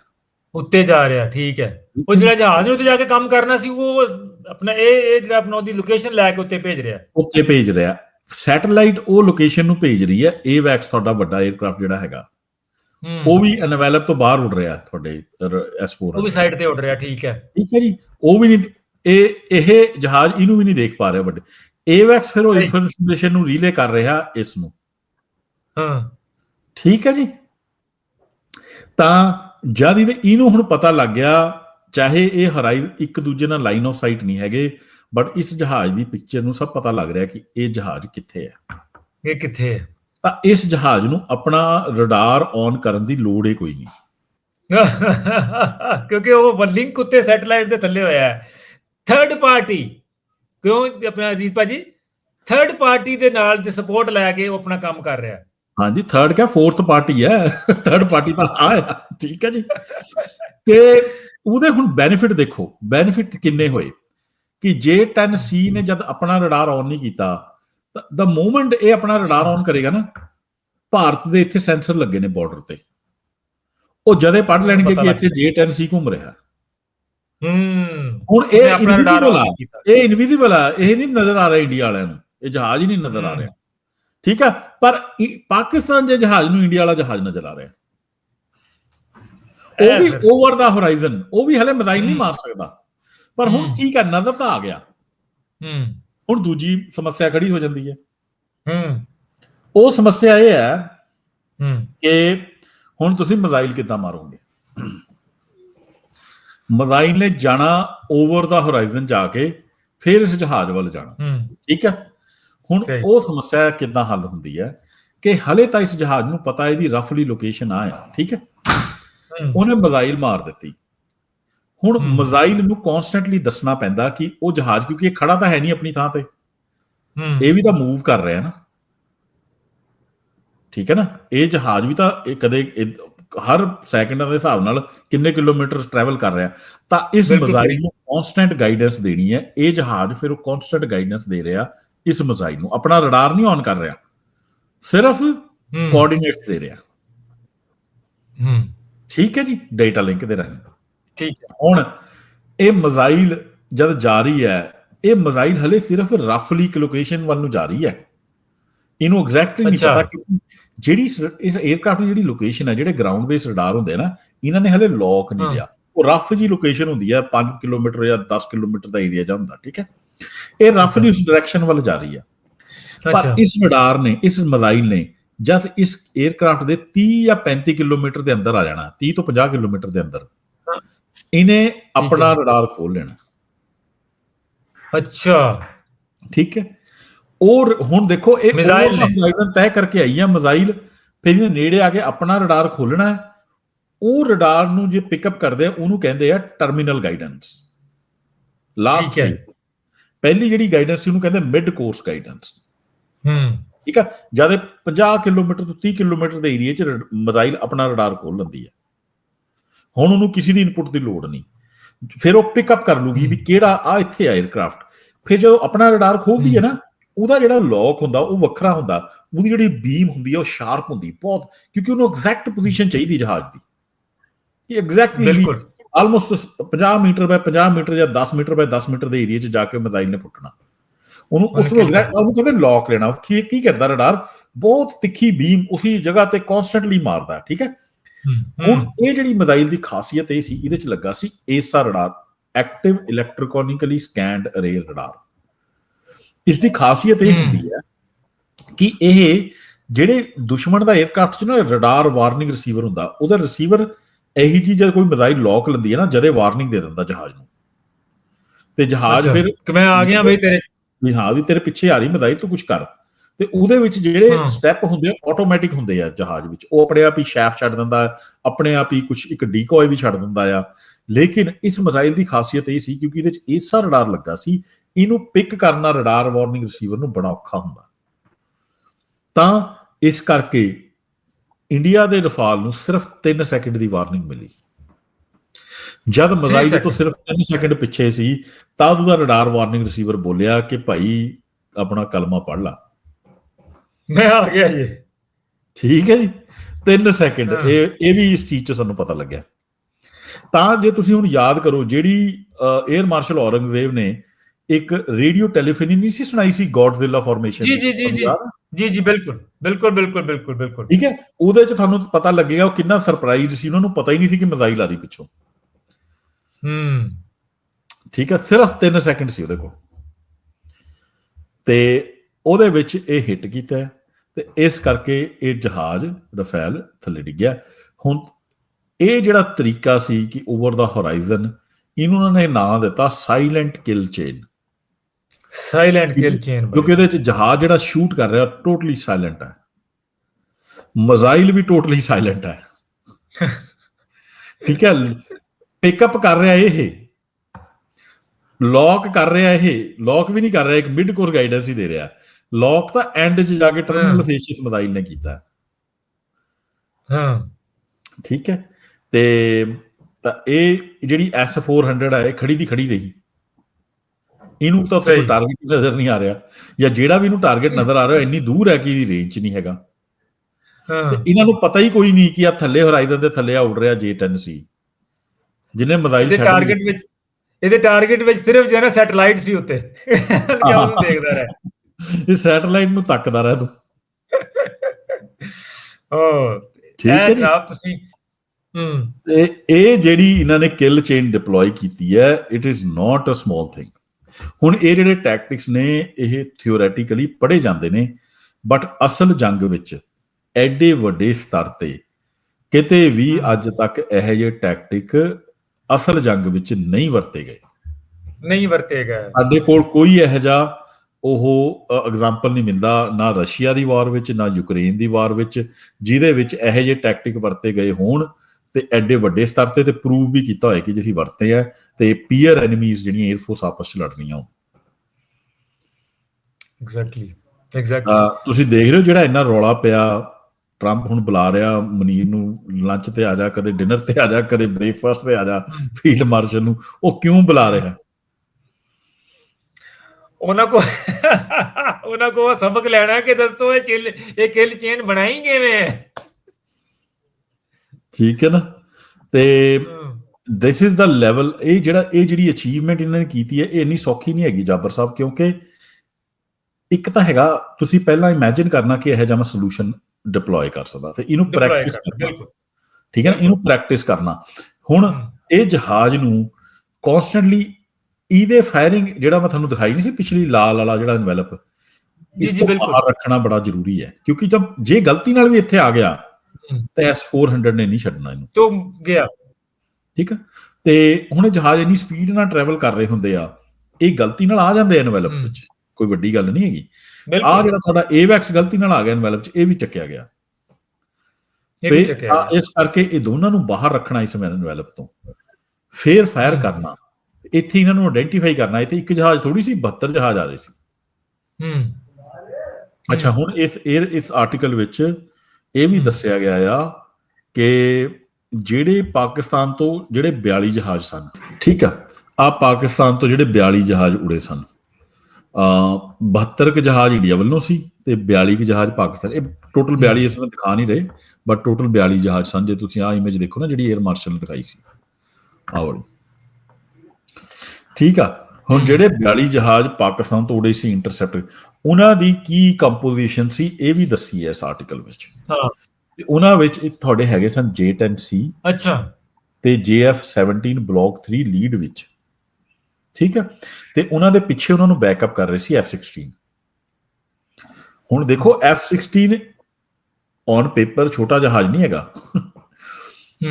[SPEAKER 1] ਉੱਤੇ ਜਾ ਰਿਹਾ ਠੀਕ ਹੈ। ਉਹ ਜਿਹੜਾ ਜਹਾਜ਼ ਨੇ ਉੱਤੇ ਜਾ ਕੇ ਕੰਮ ਕਰਨਾ ਸੀ ਉਹ ਆਪਣਾ ਇਹ ਇਹ ਜਿਹੜਾ ਆਪਣਾ ਉਹਦੀ ਲੋਕੇਸ਼ਨ ਲੈ ਕੇ ਉੱਤੇ ਭੇਜ ਰਿਹਾ।
[SPEAKER 2] ਉੱਤੇ ਭੇਜ ਰਿਹਾ। ਸੈਟੇਲਾਈਟ ਉਹ ਲੋਕੇਸ਼ਨ ਨੂੰ ਭੇਜ ਰਹੀ ਹੈ ਏਵੈਕਸ ਤੁਹਾਡਾ ਵੱਡਾ 에ਅਰਕ੍ਰਾਫਟ ਜਿਹੜਾ ਹੈਗਾ। ਉਹ ਵੀ ਐਨਵੈਲਪ ਤੋਂ ਬਾਹਰ ਉੱਡ ਰਿਹਾ ਤੁਹਾਡੇ S4
[SPEAKER 1] ਉਹ ਵੀ ਸਾਈਡ ਤੇ ਉੱਡ ਰਿਹਾ ਠੀਕ ਹੈ।
[SPEAKER 2] ਠੀਕ ਹੈ ਜੀ। ਉਹ ਵੀ ਨਹੀਂ ਇਹ ਇਹ ਜਹਾਜ਼ ਇਹਨੂੰ ਵੀ ਨਹੀਂ ਦੇਖ ਪਾ ਰਿਹਾ ਵੱਡੇ। ਏਵੈਕਸ ਫਿਰ ਉਹ। ਇਨਫੋਰਮੇਸ਼ਨ ਨੂੰ ਰੀਲੇ ਕਰ ਰਿਹਾ ਇਸ ਨੂੰ।
[SPEAKER 1] ਹਾਂ।
[SPEAKER 2] ਠੀਕ ਹੈ ਜੀ। ਤਾਂ ਜਦ ਇਹਨੂੰ ਹੁਣ ਪਤਾ ਲੱਗ ਗਿਆ ਚਾਹੇ ਇਹ ਹਰਾਈਜ਼ ਇੱਕ ਦੂਜੇ ਨਾਲ ਲਾਈਨ ਆਫ ਸਾਈਟ ਨਹੀਂ ਹੈਗੇ ਬਟ ਇਸ ਜਹਾਜ਼ ਦੀ ਪਿਕਚਰ ਨੂੰ ਸਭ ਪਤਾ ਲੱਗ ਰਿਹਾ ਕਿ ਇਹ ਜਹਾਜ਼ ਕਿੱਥੇ ਹੈ।
[SPEAKER 1] ਇਹ ਕਿੱਥੇ ਹੈ?
[SPEAKER 2] ਤਾਂ ਇਸ ਜਹਾਜ਼ ਨੂੰ ਆਪਣਾ ਰਡਾਰ ਔਨ ਕਰਨ ਦੀ ਲੋੜ ਹੀ ਕੋਈ ਨਹੀਂ।
[SPEAKER 1] ਕਿਉਂਕਿ ਉਹ ਲਿੰਕ ਉੱਤੇ ਸੈਟੇਲਾਈਟ ਦੇ ਥੱਲੇ ਹੋਇਆ ਹੈ। ਥਰਡ ਪਾਰਟੀ ਕਿਉਂ ਆਪਣਾ ਅਜੀਤ ਭਾਜੀ? ਥਰਡ ਪਾਰਟੀ ਦੇ ਨਾਲ ਦੇ ਸਪੋਰਟ ਲੈ ਕੇ ਉਹ ਆਪਣਾ ਕੰਮ ਕਰ ਰਿਹਾ ਹੈ।
[SPEAKER 2] ਹਾਂਜੀ ਥਰਡ ਕਿਆ? ਫੋਰਥ ਪਾਰਟੀ ਹੈ। ਥਰਡ ਪਾਰਟੀ ਤਾਂ ਆਇਆ ਠੀਕ ਹੈ ਜੀ। ਤੇ ਉਹਦੇ ਹੁਣ ਬੈਨੀਫਿਟ ਦੇਖੋ। ਬੈਨੀਫਿਟ ਕਿੰਨੇ ਹੋਏ? ਕਿ ਜੇ 10C ਨੇ ਜਦ ਆਪਣਾ ਰਡਾਰ ਔਨ ਨਹੀਂ ਕੀਤਾ ਤਾਂ ਦਾ ਮੂਮੈਂਟ ਇਹ ਆਪਣਾ ਰਡਾਰ ਔਨ ਕਰੇਗਾ ਨਾ ਭਾਰਤ ਦੇ ਇੱਥੇ ਸੈਂਸਰ ਲੱਗੇ ਨੇ ਬਾਰਡਰ ਤੇ। ਉਹ ਜਦੇ ਪੜ ਲੈਣਗੇ ਕਿ ਇੱਥੇ J10C ਘੁੰਮ ਰਿਹਾ।
[SPEAKER 1] ਹੂੰ।
[SPEAKER 2] ਹੁਣ ਇਹ
[SPEAKER 1] ਉਹਨੇ ਆਪਣਾ ਰਡਾਰ
[SPEAKER 2] ਇਨਵਿਜ਼ੀਬਲ ਆ। ਇਹ ਇਨਵਿਜ਼ੀਬਲ ਆ। ਇਹ ਨਹੀਂ ਨਜ਼ਰ ਆ ਰਿਹਾ ਇੰਡੀਆ ਵਾਲਿਆਂ ਨੂੰ। ਇਹ ਜਹਾਜ਼ ਹੀ ਨਹੀਂ ਨਜ਼ਰ ਆ। ਰਿਹਾ। ਠੀਕ ਆ? ਪਰ ਪਾਕਿਸਤਾਨ ਦੇ ਜਹਾਜ਼ ਨੂੰ ਇੰਡੀਆ ਵਾਲਾ ਜਹਾਜ਼ ਨਜ਼ਰ ਆ ਰਿਹਾ। ਉਹ ਵੀ। ਓਵਰ ਦਾ ਹੋਰਾਈਜ਼ਨ ਉਹ ਵੀ ਹਲੇ ਮਜ਼ਾਈਲ ਨਹੀਂ। ਮਾਰ ਸਕਦਾ। ਪਰ ਹੁਣ। ਠੀਕ ਹੈ ਨਜ਼ਰ ਤਾਂ ਆ ਗਿਆ।
[SPEAKER 1] ਹੂੰ।
[SPEAKER 2] ਹੁਣ ਦੂਜੀ ਸਮੱਸਿਆ ਖੜੀ ਹੋ ਜਾਂਦੀ ਹੈ।
[SPEAKER 1] ਹੂੰ।
[SPEAKER 2] ਉਹ ਸਮੱਸਿਆ ਇਹ ਹੈ
[SPEAKER 1] ਹੂੰ।
[SPEAKER 2] ਕਿ ਹੁਣ ਤੁਸੀਂ ਮਜ਼ਾਈਲ ਕਿੱਦਾਂ ਮਾਰੋਗੇ? ਮਜ਼ਾਈਲ ਨੇ ਜਾਣਾ ਓਵਰ ਦਾ ਹੋਰਾਈਜ਼ਨ ਜਾ ਕੇ ਫਿਰ ਇਸ ਜਹਾਜ਼ ਵੱਲ ਜਾਣਾ।
[SPEAKER 1] ਹੂੰ।
[SPEAKER 2] ਠੀਕ ਹੈ? ਹੁਣ। ਉਹ ਸਮੱਸਿਆ ਕਿੱਦਾਂ ਹੱਲ ਹੁੰਦੀ ਹੈ ਕਿ ਹਲੇ ਤਾਂ ਇਸ ਜਹਾਜ਼ ਨੂੰ ਪਤਾ ਇਹਦੀ ਰਫਲੀ ਲੋਕੇਸ਼ਨ ਆ ਠੀਕ ਹੂੰ। ਉਹਨੇ ਮਜ਼ਾਈਲ ਮਾਰ ਦਿੱਤੀ। ਹੁਣ। ਮਜ਼ਾਈਲ ਨੂੰ ਕਨਸਟੈਂਟਲੀ ਦੱਸਣਾ ਪੈਂਦਾ ਕਿ ਉਹ ਜਹਾਜ਼ ਕਿਉਂਕਿ ਇਹ ਖੜਾ ਤਾਂ ਹੈ ਨਹੀਂ ਆਪਣੀ ਥਾਂ ਤੇ।
[SPEAKER 1] ਹੂੰ।
[SPEAKER 2] ਇਹ ਵੀ ਤਾਂ ਮੂਵ ਕਰ ਰਿਹਾ ਨਾ। ਠੀਕ ਹੈ ਨਾ? ਇਹ ਜਹਾਜ਼ ਵੀ ਤਾਂ ਇਹ ਕਦੇ ਹਰ ਸੈਕਿੰਡਾਂ ਦੇ ਹਿਸਾਬ ਨਾਲ ਕਿੰਨੇ ਕਿਲੋਮੀਟਰ ਟਰੈਵਲ ਕਰ ਰਿਹਾ। ਤਾਂ ਇਸ ਮਜ਼ਾਈਲ। ਨੂੰ ਕਨਸਟੈਂਟ ਗਾਈਡੈਂਸ ਦੇਣੀ ਹੈ। ਇਹ ਜਹਾਜ਼ ਫਿਰ ਉਹ ਕਨਸਟੈਂਟ ਗਾਈਡੈਂਸ ਦੇ ਰਿਹਾ ਇਸ ਮਜ਼ਾਈਲ ਨੂੰ। ਆਪਣਾ ਰਡਾਰ ਨਹੀਂ ਔਨ ਕਰ ਰਿਹਾ। ਸਿਰਫ ਕੋਆਰਡੀਨੇਟਸ ਦੇ ਰਿਹਾ।
[SPEAKER 1] ਹੂੰ।
[SPEAKER 2] ਠੀਕ ਹੈ ਜੀ? ਡਾਟਾ ਲਿੰਕ ਦੇ ਰਾਹੀਂ।
[SPEAKER 1] ਠੀਕ ਹੈ
[SPEAKER 2] ਹੁਣ ਇਹ ਮਜ਼ਾਈਲ ਜਦ ਜਾਰੀ ਹੈ ਇਹ ਮਜ਼ਾਈਲ ਹਲੇ ਸਿਰਫ ਰਫਲੀ ਲੋਕੇਸ਼ਨ ਵੱਲ ਨੂੰ ਜਾ ਰਹੀ ਹੈ ਇਹਨੂੰ ਐਗਜ਼ੈਕਟਲੀ ਨਹੀਂ। ਪਤਾ ਕਿ ਜਿਹੜੀ ਇਸ 에ਅਰਕ੍ਰਾਫਟ ਦੀ ਜਿਹੜੀ ਲੋਕੇਸ਼ਨ ਹੈ ਜਿਹੜੇ ਗਰਾਊਂਡ ਬੇਸ ਰਡਾਰ ਹੁੰਦੇ ਨਾ ਇਹਨਾਂ ਨੇ ਹਲੇ ਲੌਕ ਨਹੀਂ। ਲਿਆ ਉਹ ਰਫ ਜੀ ਲੋਕੇਸ਼ਨ ਹੁੰਦੀ ਹੈ 5 ਕਿਲੋਮੀਟਰ ਜਾਂ 10 ਕਿਲੋਮੀਟਰ ਦਾ ਏਰੀਆ ਜਾਂ ਹੁੰਦਾ ਠੀਕ ਹੈ ਇਹ ਰਫਲੀ ਉਸ ਡਾਇਰੈਕਸ਼ਨ ਵੱਲ ਜਾ ਰਹੀ ਹੈ ਪਰ ਇਸ ਰਡਾਰ ਨੇ ਇਸ ਮਜ਼ਾਈਲ ਨੇ ਜਦ ਇਸ 에ਅਰਕ੍ਰਾਫਟ ਦੇ 30 ਜਾਂ 35 ਕਿਲੋਮੀਟਰ ਦੇ ਅੰਦਰ ਆ ਜਾਣਾ 30 ਤੋਂ 50 ਕਿਲੋਮੀਟਰ ਦੇ ਅੰਦਰ। ਇਹਨੇ ਆਪਣਾ ਰਡਾਰ ਖੋਲ ਲੈਣਾ।
[SPEAKER 1] ਅੱਛਾ।
[SPEAKER 2] ਠੀਕ ਹੈ। ਔਰ ਹੁਣ ਦੇਖੋ ਇਹ
[SPEAKER 1] ਮਿਜ਼ਾਈਲ ਨੇ।
[SPEAKER 2] ਤੈਅ ਕਰਕੇ ਆਈ ਆ ਮਜ਼ਾਈਲ ਫਿਰ ਇਹਨੇ ਨੇੜੇ ਆ ਕੇ ਆਪਣਾ ਰਡਾਰ ਖੋਲਣਾ ਹੈ। ਉਹ ਰਡਾਰ ਨੂੰ ਜੇ ਪਿਕਅਪ ਕਰਦੇ ਆ ਉਹਨੂੰ ਕਹਿੰਦੇ ਆ ਟਰਮੀਨਲ ਗਾਈਡੈਂਸ ਲਾਸਟ
[SPEAKER 1] ਹੈ।
[SPEAKER 2] ਪਹਿਲੀ ਜਿਹੜੀ ਗਾਈਡੈਂਸ ਸੀ ਉਹਨੂੰ ਕਹਿੰਦੇ ਮਿਡ ਕੋਰਸ ਗਾਈਡੈਂਸ
[SPEAKER 1] ਹੂੰ।
[SPEAKER 2] ਠੀਕ ਆ? ਜਦ ਇਹ 50 ਕਿਲੋਮੀਟਰ ਤੋਂ 30 ਕਿਲੋਮੀਟਰ ਦੇ ਏਰੀਆ 'ਚ ਮਜ਼ਾਈਲ ਆਪਣਾ ਰਡਾਰ ਖੋਲ ਲੈਂਦੀ ਹੈ ਹੁਣ ਉਹਨੂੰ ਕਿਸੇ ਦੀ ਇਨਪੁਟ ਦੀ ਲੋੜ ਨਹੀਂ। ਫਿਰ ਉਹ ਪਿਕਅਪ ਕਰ ਲੂਗੀ ਵੀ ਕਿਹੜਾ ਆ ਇੱਥੇ ਆ 에ਅਰਕ੍ਰਾਫਟ ਫਿਰ ਜਦੋਂ ਆਪਣਾ ਰਡਾਰ ਖੋਲਦੀ ਹੈ ਨਾ ਉਹਦਾ ਜਿਹੜਾ ਲੌਕ ਹੁੰਦਾ ਉਹ ਵੱਖਰਾ ਹੁੰਦਾ। ਉਹਦੀ ਜਿਹੜੀ ਬੀਮ ਹੁੰਦੀ ਹੈ ਉਹ ਸ਼ਾਰਪ ਹੁੰਦੀ ਬਹੁਤ ਕਿਉਂਕਿ ਉਹਨੂੰ ਐਗਜ਼ੈਕਟ ਪੋਜੀਸ਼ਨ ਚਾਹੀਦੀ ਜਹਾਜ਼ ਦੀ। ਕਿ ਐਗਜ਼ੈਕਟਲੀ
[SPEAKER 1] ਬਿਲਕੁਲ।
[SPEAKER 2] ਆਲਮੋਸਟ 50 ਮੀਟਰ ਬਾਏ 50 ਮੀਟਰ ਜਾਂ 10 ਮੀਟਰ ਬਾਏ 10 ਮੀਟਰ ਦੇ ਏਰੀਆ 'ਚ ਜਾ ਕੇ ਮਜ਼ਾਈਲ ਨੇ ਪੁੱਟਣਾ। ਉਹਨੂੰ ਉਸ ਨੂੰ exact- ਉਹਨੂੰ ਕਹਿੰਦੇ ਲੌਕ ਲੈਣਾ। ਕੀ ਕੀ ਕਰਦਾ ਰਡਾਰ ਬਹੁਤ ਤਿੱਖੀ ਬੀਮ ਉਸੇ ਜਗ੍ਹਾ ਤੇ ਕਨਸਟੈਂਟਲੀ ਮਾਰਦਾ ਠੀਕ ਹੈ? ਹੁਣ ਇਹ ਜਿਹੜੀ ਮਜ਼ਾਈਲ ਦੀ ਖਾਸੀਅਤ ਇਹ ਸੀ ਇਹਦੇ 'ਚ ਲੱਗਾ ਸੀ AESA radar active electronically scanned array radar ਇਸ ਦੀ ਖਾਸੀਅਤ ਇਹ। ਹੁੰਦੀ ਹੈ ਕਿ ਇਹ ਜਿਹੜੇ ਦੁਸ਼ਮਣ ਦਾ 에ਅਰਕ੍ਰਾਫਟ 'ਚ ਨਾ ਰਡਾਰ ਵਾਰਨਿੰਗ ਰਿਸੀਵਰ ਹੁੰਦਾ ਉਹਦਾ ਰਿਸੀਵਰ ਇਹੀ ਜੀ ਜਦ ਕੋਈ ਮਜ਼ਾਈਲ ਲੌਕ ਲੈਂਦੀ ਹੈ ਨਾ ਜਦੇ ਵਾਰਨਿੰਗ ਦੇ ਦਿੰਦਾ ਜਹਾਜ਼ ਨੂੰ। ਤੇ ਜਹਾਜ਼ ਫਿਰ
[SPEAKER 1] ਕਿ ਮੈਂ ਆ ਗਿਆ ਬਈ ਤੇਰੇ
[SPEAKER 2] ਵੀ ਹਾਂ ਵੀ ਤੇਰੇ ਪਿੱਛੇ ਆ ਰਹੀ ਮਜ਼ਾਈਲ ਤੂੰ ਕੁਝ ਕਰ। ਤੇ ਉਹਦੇ ਵਿੱਚ ਜਿਹੜੇ। ਸਟੈਪ ਹੁੰਦੇ ਆ ਆਟੋਮੈਟਿਕ ਹੁੰਦੇ ਆ ਜਹਾਜ਼ ਵਿੱਚ। ਉਹ ਆਪਣੇ ਆਪ ਹੀ ਸ਼ੈਫ ਛੱਡ ਦਿੰਦਾ ਆਪਣੇ ਆਪ ਹੀ ਕੁਝ ਇੱਕ ਡੀਕੋਏ ਵੀ ਛੱਡ ਦਿੰਦਾ ਆ। ਲੇਕਿਨ ਇਸ ਮਜ਼ਾਈਲ ਦੀ ਖਾਸੀਅਤ ਇਹ ਸੀ ਕਿਉਂਕਿ ਇਹਦੇ ਵਿੱਚ ਏਸਾ ਰਡਾਰ ਲੱਗਾ ਸੀ ਇਹਨੂੰ ਪਿਕ ਕਰਨਾ ਰਡਾਰ ਵਾਰਨਿੰਗ ਰਿਸੀਵਰ ਨੂੰ ਬੜਾ ਔਖਾ ਹੁੰਦਾ। ਤਾਂ ਇਸ ਕਰਕੇ ਇੰਡੀਆ ਦੇ ਰਫਾਲ ਨੂੰ ਸਿਰਫ 3 ਸੈਕਿੰਡ ਦੀ ਵਾਰਨਿੰਗ ਮਿਲੀ। ਜਦ ਮਜ਼ਾਈਲ ਤੋਂ। ਸਿਰਫ 3 ਸੈਕਿੰਡ ਪਿੱਛੇ ਸੀ ਤਾਂ ਉਹਦਾ ਰਡਾਰ ਵਾਰਨਿੰਗ ਰਿਸੀਵਰ ਬੋਲਿਆ ਕਿ ਭਾਈ ਆਪਣਾ ਕਲਮਾ ਪੜ ਲਾ।
[SPEAKER 1] ਮੈਂ ਆ ਗਿਆ ਜੀ।
[SPEAKER 2] ਠੀਕ ਹੈ ਜੀ। 3 ਸੈਕਿੰਡ। ਇਹ ਇਹ ਵੀ ਇਸ ਚੀਜ਼ 'ਚ ਸਾਨੂੰ ਪਤਾ ਲੱਗਿਆ। ਤਾਂ ਜੇ ਤੁਸੀਂ ਹੁਣ ਯਾਦ ਕਰੋ ਜਿਹੜੀ 에ਅਰ ਮਾਰਸ਼ਲ ਔਰੰਗਜ਼ੇਬ ਨੇ ਇੱਕ ਰੇਡੀਓ ਟੈਲੀਫੋਨੀ ਨਹੀਂ ਸੀ ਸੁਣਾਈ ਸੀ ਗੋਡਜ਼ਿਲਾ ਫਾਰਮੇਸ਼ਨ
[SPEAKER 1] ਜੀ, ਜੀ, ਜੀ, ਜੀ। ਜੀ ਜੀ ਬਿਲਕੁਲ। ਬਿਲਕੁਲ ਬਿਲਕੁਲ ਬਿਲਕੁਲ ਬਿਲਕੁਲ।
[SPEAKER 2] ਠੀਕ ਹੈ। ਉਹਦੇ 'ਚ ਤੁਹਾਨੂੰ ਪਤਾ ਲੱਗੇਗਾ ਉਹ ਕਿੰਨਾ ਸਰਪ੍ਰਾਈਜ਼ ਸੀ। ਉਹਨਾਂ ਨੂੰ ਪਤਾ ਹੀ ਨਹੀਂ ਸੀ ਕਿ ਮਜ਼ਾਈਲ ਆ ਰਹੀ ਪਿੱਛੋਂ।
[SPEAKER 1] ਹੂੰ।
[SPEAKER 2] ਠੀਕ ਹੈ। ਸਿਰਫ 3 ਸੈਕਿੰਡ ਸੀ ਉਹਦੇ ਕੋਲ। ਤੇ ਉਹਦੇ ਵਿੱਚ ਇਹ ਹਿੱਟ ਕੀਤਾ ਤੇ ਇਸ ਕਰਕੇ ਇਹ ਜਹਾਜ਼ ਰਫੇਲ ਥੱਲੇ ਡਿੱਗਿਆ। ਹੁਣ ਇਹ ਜਿਹੜਾ ਤਰੀਕਾ ਸੀ ਕਿ ਓਵਰ ਦਾ ਹੋਰਾਈਜ਼ਨ ਇਹਨੂੰ ਉਹਨਾਂ ਨੇ ਨਾਂ ਦਿੱਤਾ silent kill chain
[SPEAKER 1] silent kill chain
[SPEAKER 2] ਕਿਉਂਕਿ ਇਹਦੇ ਵਿੱਚ ਜਹਾਜ਼ ਜਿਹੜਾ ਸ਼ੂਟ ਕਰ ਰਿਹਾ ਟੋਟਲੀ ਸਾਇਲੈਂਟ ਹੈ। ਮਜ਼ਾਈਲ ਵੀ ਟੋਟਲੀ ਸਾਇਲੈਂਟ ਹੈ। ਠੀਕ ਹੈ। ਪਿਕਅਪ ਕਰ ਰਿਹਾ ਇਹ। ਲੌਕ ਕਰ ਰਿਹਾ ਇਹ। ਲੌਕ ਵੀ ਨਹੀਂ ਕਰ ਰਿਹਾ ਇੱਕ ਮਿਡ ਕੋਰਸ ਗਾਈਡੈਂਸ ਹੀ ਦੇ ਰਿਹਾ। ਲੌਕ ਤਾਂ ਐਂਡ 'ਚ ਜਾ ਕੇ ਟਰਮੀਨਲ
[SPEAKER 1] ਹਾਂ।
[SPEAKER 2] ਫੇਸ ਇਸ ਮਜ਼ਾਈਲ ਨੇ ਕੀਤਾ।
[SPEAKER 1] ਹਾਂ।
[SPEAKER 2] ਠੀਕ ਹੈ। ਤੇ ਤਾਂ ਇਹ ਜਿਹੜੀ S400 ਹੈ ਇਹ ਖੜੀ ਦੀ ਖੜੀ ਰਹੀ। ਇਹਨੂੰ ਤਾਂ ਕੋਈ। ਟਾਰਗੇਟ ਨਜ਼ਰ ਨਹੀਂ ਆ ਰਿਹਾ। ਜਾਂ ਜਿਹੜਾ ਵੀ ਇਹਨੂੰ ਟਾਰਗੇਟ ਨਜ਼ਰ ਆ ਰਿਹਾ ਇੰਨੀ ਦੂਰ ਹੈ ਕਿ ਇਹਦੀ ਰੇਂਜ ਨਹੀਂ ਹੈਗਾ।
[SPEAKER 1] ਹਾਂ।
[SPEAKER 2] ਇਹਨਾਂ ਨੂੰ ਪਤਾ ਹੀ ਕੋਈ ਨਹੀਂ ਕਿ ਆ ਥੱਲੇ ਹੋਰਾਈਜ਼ਨ ਦੇ ਥੱਲੇ ਆ ਉੱਡ ਰਿਹਾ J10 ਸੀ ਜਿਹਨੇ ਮਜ਼ਾਈਲ
[SPEAKER 1] ਇਹਦੇ ਟਾਰਗੇਟ ਵਿੱਚ ਇਹਦੇ ਟਾਰਗੇਟ ਵਿੱਚ ਸਿਰਫ ਜਿਹੜਾ ਸੈਟਲਾਈਟ ਸੀ ਉੱਤੇ। ਉਹਨੂੰ ਦੇਖਦਾ ਰਿਹਾ।
[SPEAKER 2] ਇਹ ਸੈਟਲਾਈਟ ਨੂੰ ਤੱਕਦਾ ਰਿਹਾ ਤੂੰ।
[SPEAKER 1] ਓ
[SPEAKER 2] ਠੀਕ ਹੈ
[SPEAKER 1] ਇਹ
[SPEAKER 2] ਜੀ।
[SPEAKER 1] ਜਨਾਬ ਤੁਸੀਂ ਹੂੰ।
[SPEAKER 2] ਤੇ ਇਹ ਜਿਹੜੀ ਇਹਨਾਂ ਨੇ ਕਿਲ ਚੇਨ ਡਿਪਲੋਏ ਕੀਤੀ ਹੈ it is not a small thing ਹੁਣ ਇਹ ਜਿਹੜੇ ਟੈਕਟਿਕਸ ਨੇ ਇਹ ਥਿਓਰੈਟੀਕਲੀ ਪੜ੍ਹੇ ਜਾਂਦੇ ਨੇ ਬਟ ਅਸਲ ਜੰਗ ਵਿੱਚ ਐਡੇ ਵੱਡੇ ਸਤਰ ਤੇ ਕਿਤੇ ਵੀ। ਅੱਜ ਤੱਕ ਇਹੋ ਜਿਹੇ ਟੈਕਟਿਕ ਅਸਲ ਜੰਗ ਵਿੱਚ ਨਹੀਂ ਵਰਤੇ ਗਏ।
[SPEAKER 1] ਨਹੀਂ ਵਰਤੇਗਾ
[SPEAKER 2] ਸਾਡੇ ਕੋਲ ਕੋਈ ਇਹੋ ਜਿਹਾ ਉਹ ਐਗਜ਼ਾਮਪਲ ਨਹੀਂ ਮਿਲਦਾ ਨਾ ਰਸ਼ੀਆ ਦੀ ਵਾਰ ਵਿੱਚ ਨਾ ਯੂਕਰੇਨ ਦੀ ਵਾਰ ਵਿੱਚ ਜਿਹਦੇ ਵਿੱਚ ਇਹੋ ਜਿਹੇ ਟੈਕਟਿਕ ਵਰਤੇ ਗਏ ਹੋਣ ਤੇ ਐਡੇ ਵੱਡੇ ਸਤਰ ਤੇ ਤੇ ਪ੍ਰੂਵ ਵੀ ਕੀਤਾ ਹੋਇਆ ਕਿ ਜੇ ਅਸੀਂ ਵਰਤੇ ਆ ਤੇ ਪੀਅਰ ਐਨੀਮੀਜ਼ ਜਿਹੜੀਆਂ 에ਅਰ ਫੋਰਸ ਆਪਸ ਚ ਲੜ ਰਹੀਆਂ ਹੋਣ।
[SPEAKER 1] ਐਗਜ਼ੈਕਟਲੀ ਐਗਜ਼ੈਕਟਲੀ
[SPEAKER 2] ਤੁਸੀਂ ਦੇਖ ਰਹੇ ਹੋ ਜਿਹੜਾ ਇੰਨਾ ਰੌਲਾ ਪਿਆ ਟਰੰਪ ਹੁਣ ਬੁਲਾ ਰਿਹਾ ਮਨੀਰ ਨੂੰ ਲੰਚ ਤੇ ਆ ਜਾ ਕਦੇ ਡਿਨਰ ਤੇ ਆ ਜਾ ਕਦੇ ਬ੍ਰੇਕਫਾਸਟ ਤੇ ਆ ਜਾ ਫੀਲਡ ਮਾਰਸ਼ਲ ਨੂੰ ਉਹ ਕਿਉਂ ਬੁਲਾ ਰਿਹਾ?
[SPEAKER 1] ਉਹਨਾਂ ਕੋ ਉਹਨਾਂ ਕੋ ਸਬਕ ਲੈਣਾ ਕਿ ਦੋਸਤੋ ਇਹ ਚਿਲ ਇਹ ਕਿਲ ਚੇਨ ਬਣਾਈ ਕਿਵੇਂ?
[SPEAKER 2] ਠੀਕ ਹੈ ਨਾ? ਤੇ this is the level ਇਹ ਜਿਹੜਾ ਇਹ ਜਿਹੜੀ ਅਚੀਵਮੈਂਟ ਇਹਨਾਂ ਨੇ ਕੀਤੀ ਹੈ ਇਹ ਇੰਨੀ ਸੌਖੀ ਨਹੀਂ ਹੈਗੀ ਜਾਬਰ ਸਾਹਿਬ ਕਿਉਂਕਿ ਇੱਕ ਤਾਂ ਹੈਗਾ ਤੁਸੀਂ ਪਹਿਲਾਂ ਇਮੇਜਿਨ ਕਰਨਾ ਕਿ ਇਹ ਜਿਹਾ ਮੈਂ ਸੋਲੂਸ਼ਨ ਡਿਪਲੋਏ ਕਰ ਸਕਦਾ ਫਿਰ ਇਹਨੂੰ ਪ੍ਰੈਕਟਿਸ
[SPEAKER 1] ਬਿਲਕੁਲ।
[SPEAKER 2] ਠੀਕ ਹੈ ਨਾ? ਇਹਨੂੰ ਪ੍ਰੈਕਟਿਸ ਕਰਨਾ। ਹੁਣ ਇਹ ਜਹਾਜ਼ ਨੂੰ ਕਨਸਟੈਂਟਲੀ ਇਹਦੇ ਫਾਇਰਿੰਗ ਜਿਹੜਾ ਮੈਂ ਤੁਹਾਨੂੰ ਦਿਖਾਈ ਨਹੀਂ ਸੀ ਪਿਛਲੀ ਲਾਲ ਵਾਲਾ ਜਿਹੜਾ ਇਨਵੈਲਪ
[SPEAKER 1] ਜੀ, ਜੀ, ਬਿਲਕੁਲ।
[SPEAKER 2] ਰੱਖਣਾ ਬੜਾ ਜ਼ਰੂਰੀ ਹੈ ਕਿਉਂਕਿ ਜਦ ਜੇ ਗਲਤੀ ਨਾਲ ਵੀ ਇੱਥੇ ਆ ਗਿਆ। ਤਾਂ S400 ਨੇ ਨਹੀਂ ਛੱਡਣਾ ਇਹਨੂੰ
[SPEAKER 1] ਤੋਂ ਗਿਆ
[SPEAKER 2] ਠੀਕ ਹੈ ਤੇ ਹੁਣ ਜਹਾਜ਼ ਇੰਨੀ ਸਪੀਡ ਨਾਲ ਟਰੈਵਲ ਕਰ ਰਹੇ ਹੁੰਦੇ ਆ ਇਹ ਗਲਤੀ ਨਾਲ ਆ ਜਾਂਦੇ ਇਨਵੈਲਪ। ਵਿੱਚ ਕੋਈ ਵੱਡੀ ਗੱਲ ਨਹੀਂ ਹੈਗੀ ਆ ਜਿਹੜਾ ਤੁਹਾਡਾ AVAX ਗਲਤੀ ਨਾਲ ਆ ਗਿਆ ਇਨਵੈਲਪ ਚ ਇਹ ਵੀ ਚੱਕਿਆ ਗਿਆ
[SPEAKER 1] ਇਹ ਵੀ ਚੱਕਿਆ।
[SPEAKER 2] ਇਸ ਕਰਕੇ ਇਹ ਦੋਨਾਂ ਨੂੰ ਬਾਹਰ ਰੱਖਣਾ ਇਸ ਮੈਨ ਇਨਵੈਲਪ ਤੋਂ ਫੇਰ ਫਾਇਰ। ਕਰਨਾ ਇੱਥੇ ਇਹਨਾਂ ਨੂੰ ਆਇਡੈਂਟੀਫਾਈ ਕਰਨਾ ਇੱਥੇ ਇੱਕ ਜਹਾਜ਼ ਥੋੜੀ ਸੀ 72 ਜਹਾਜ਼ ਆ ਰਹੇ ਸੀ।
[SPEAKER 1] ਹੂੰ।
[SPEAKER 2] ਅੱਛਾ ਹੁਣ ਇਸ ਇਹ- ਇਸ ਆਰਟੀਕਲ ਵਿੱਚ ਇਹ ਵੀ। ਦੱਸਿਆ ਗਿਆ ਆ ਕਿ ਜਿਹੜੇ ਪਾਕਿਸਤਾਨ ਤੋਂ ਜਿਹੜੇ 42 ਜਹਾਜ਼ ਸਨ ਠੀਕ ਆ ਆ ਪਾਕਿਸਤਾਨ ਤੋਂ ਜਿਹੜੇ 42 ਜਹਾਜ਼ ਉੜੇ ਸਨ ਆ 72 ਕ ਜਹਾਜ਼ ਇੰਡੀਆ ਵੱਲੋਂ ਸੀ ਤੇ 42 ਕ ਜਹਾਜ਼ ਪਾਕਿਸਤਾਨ ਇਹ ਟੋਟਲ 42 ਇਸ ਨੂੰ ਦਿਖਾ ਨਹੀਂ ਰਹੇ ਬਟ ਟੋਟਲ 42 ਜਹਾਜ਼ ਸਨ ਜੇ ਤੁਸੀਂ ਆ ਇਮੇਜ ਦੇਖੋ ਨਾ ਜਿਹੜੀ 에ਅਰ ਮਾਰਸ਼ਲ ਨੇ ਦਿਖਾਈ ਸੀ। ਆ ਵਾਲੀ। ਠੀਕ ਆ? ਹੁਣ ਜਿਹੜੇ 42 ਜਹਾਜ਼ ਪਾਕਿਸਤਾਨ ਤੋਂ ਉੜੇ ਸੀ ਇੰਟਰਸੈਪਟ ਉਹਨਾਂ ਦੀ ਕੀ ਕੰਪੋਜੀਸ਼ਨ ਸੀ ਇਹ ਵੀ ਦੱਸੀ ਹੈ ਇਸ ਆਰਟੀਕਲ ਵਿੱਚ।
[SPEAKER 1] ਹਾਂ।
[SPEAKER 2] ਤੇ ਉਹਨਾਂ ਵਿੱਚ ਇੱਕ ਤੁਹਾਡੇ ਹੈਗੇ ਸਨ J10C
[SPEAKER 1] ਅੱਛਾ।
[SPEAKER 2] ਤੇ JF17 ਬਲੌਕ 3 ਲੀਡ ਵਿੱਚ। ਠੀਕ ਹੈ ਤੇ ਉਹਨਾਂ ਦੇ ਪਿੱਛੇ ਉਹਨਾਂ ਨੂੰ ਬੈਕਅਪ ਕਰ ਰਹੇ ਸੀ F16 ਹੁਣ ਦੇਖੋ F16 ਔਨ ਪੇਪਰ ਛੋਟਾ ਜਹਾਜ਼ ਨਹੀਂ ਹੈਗਾ।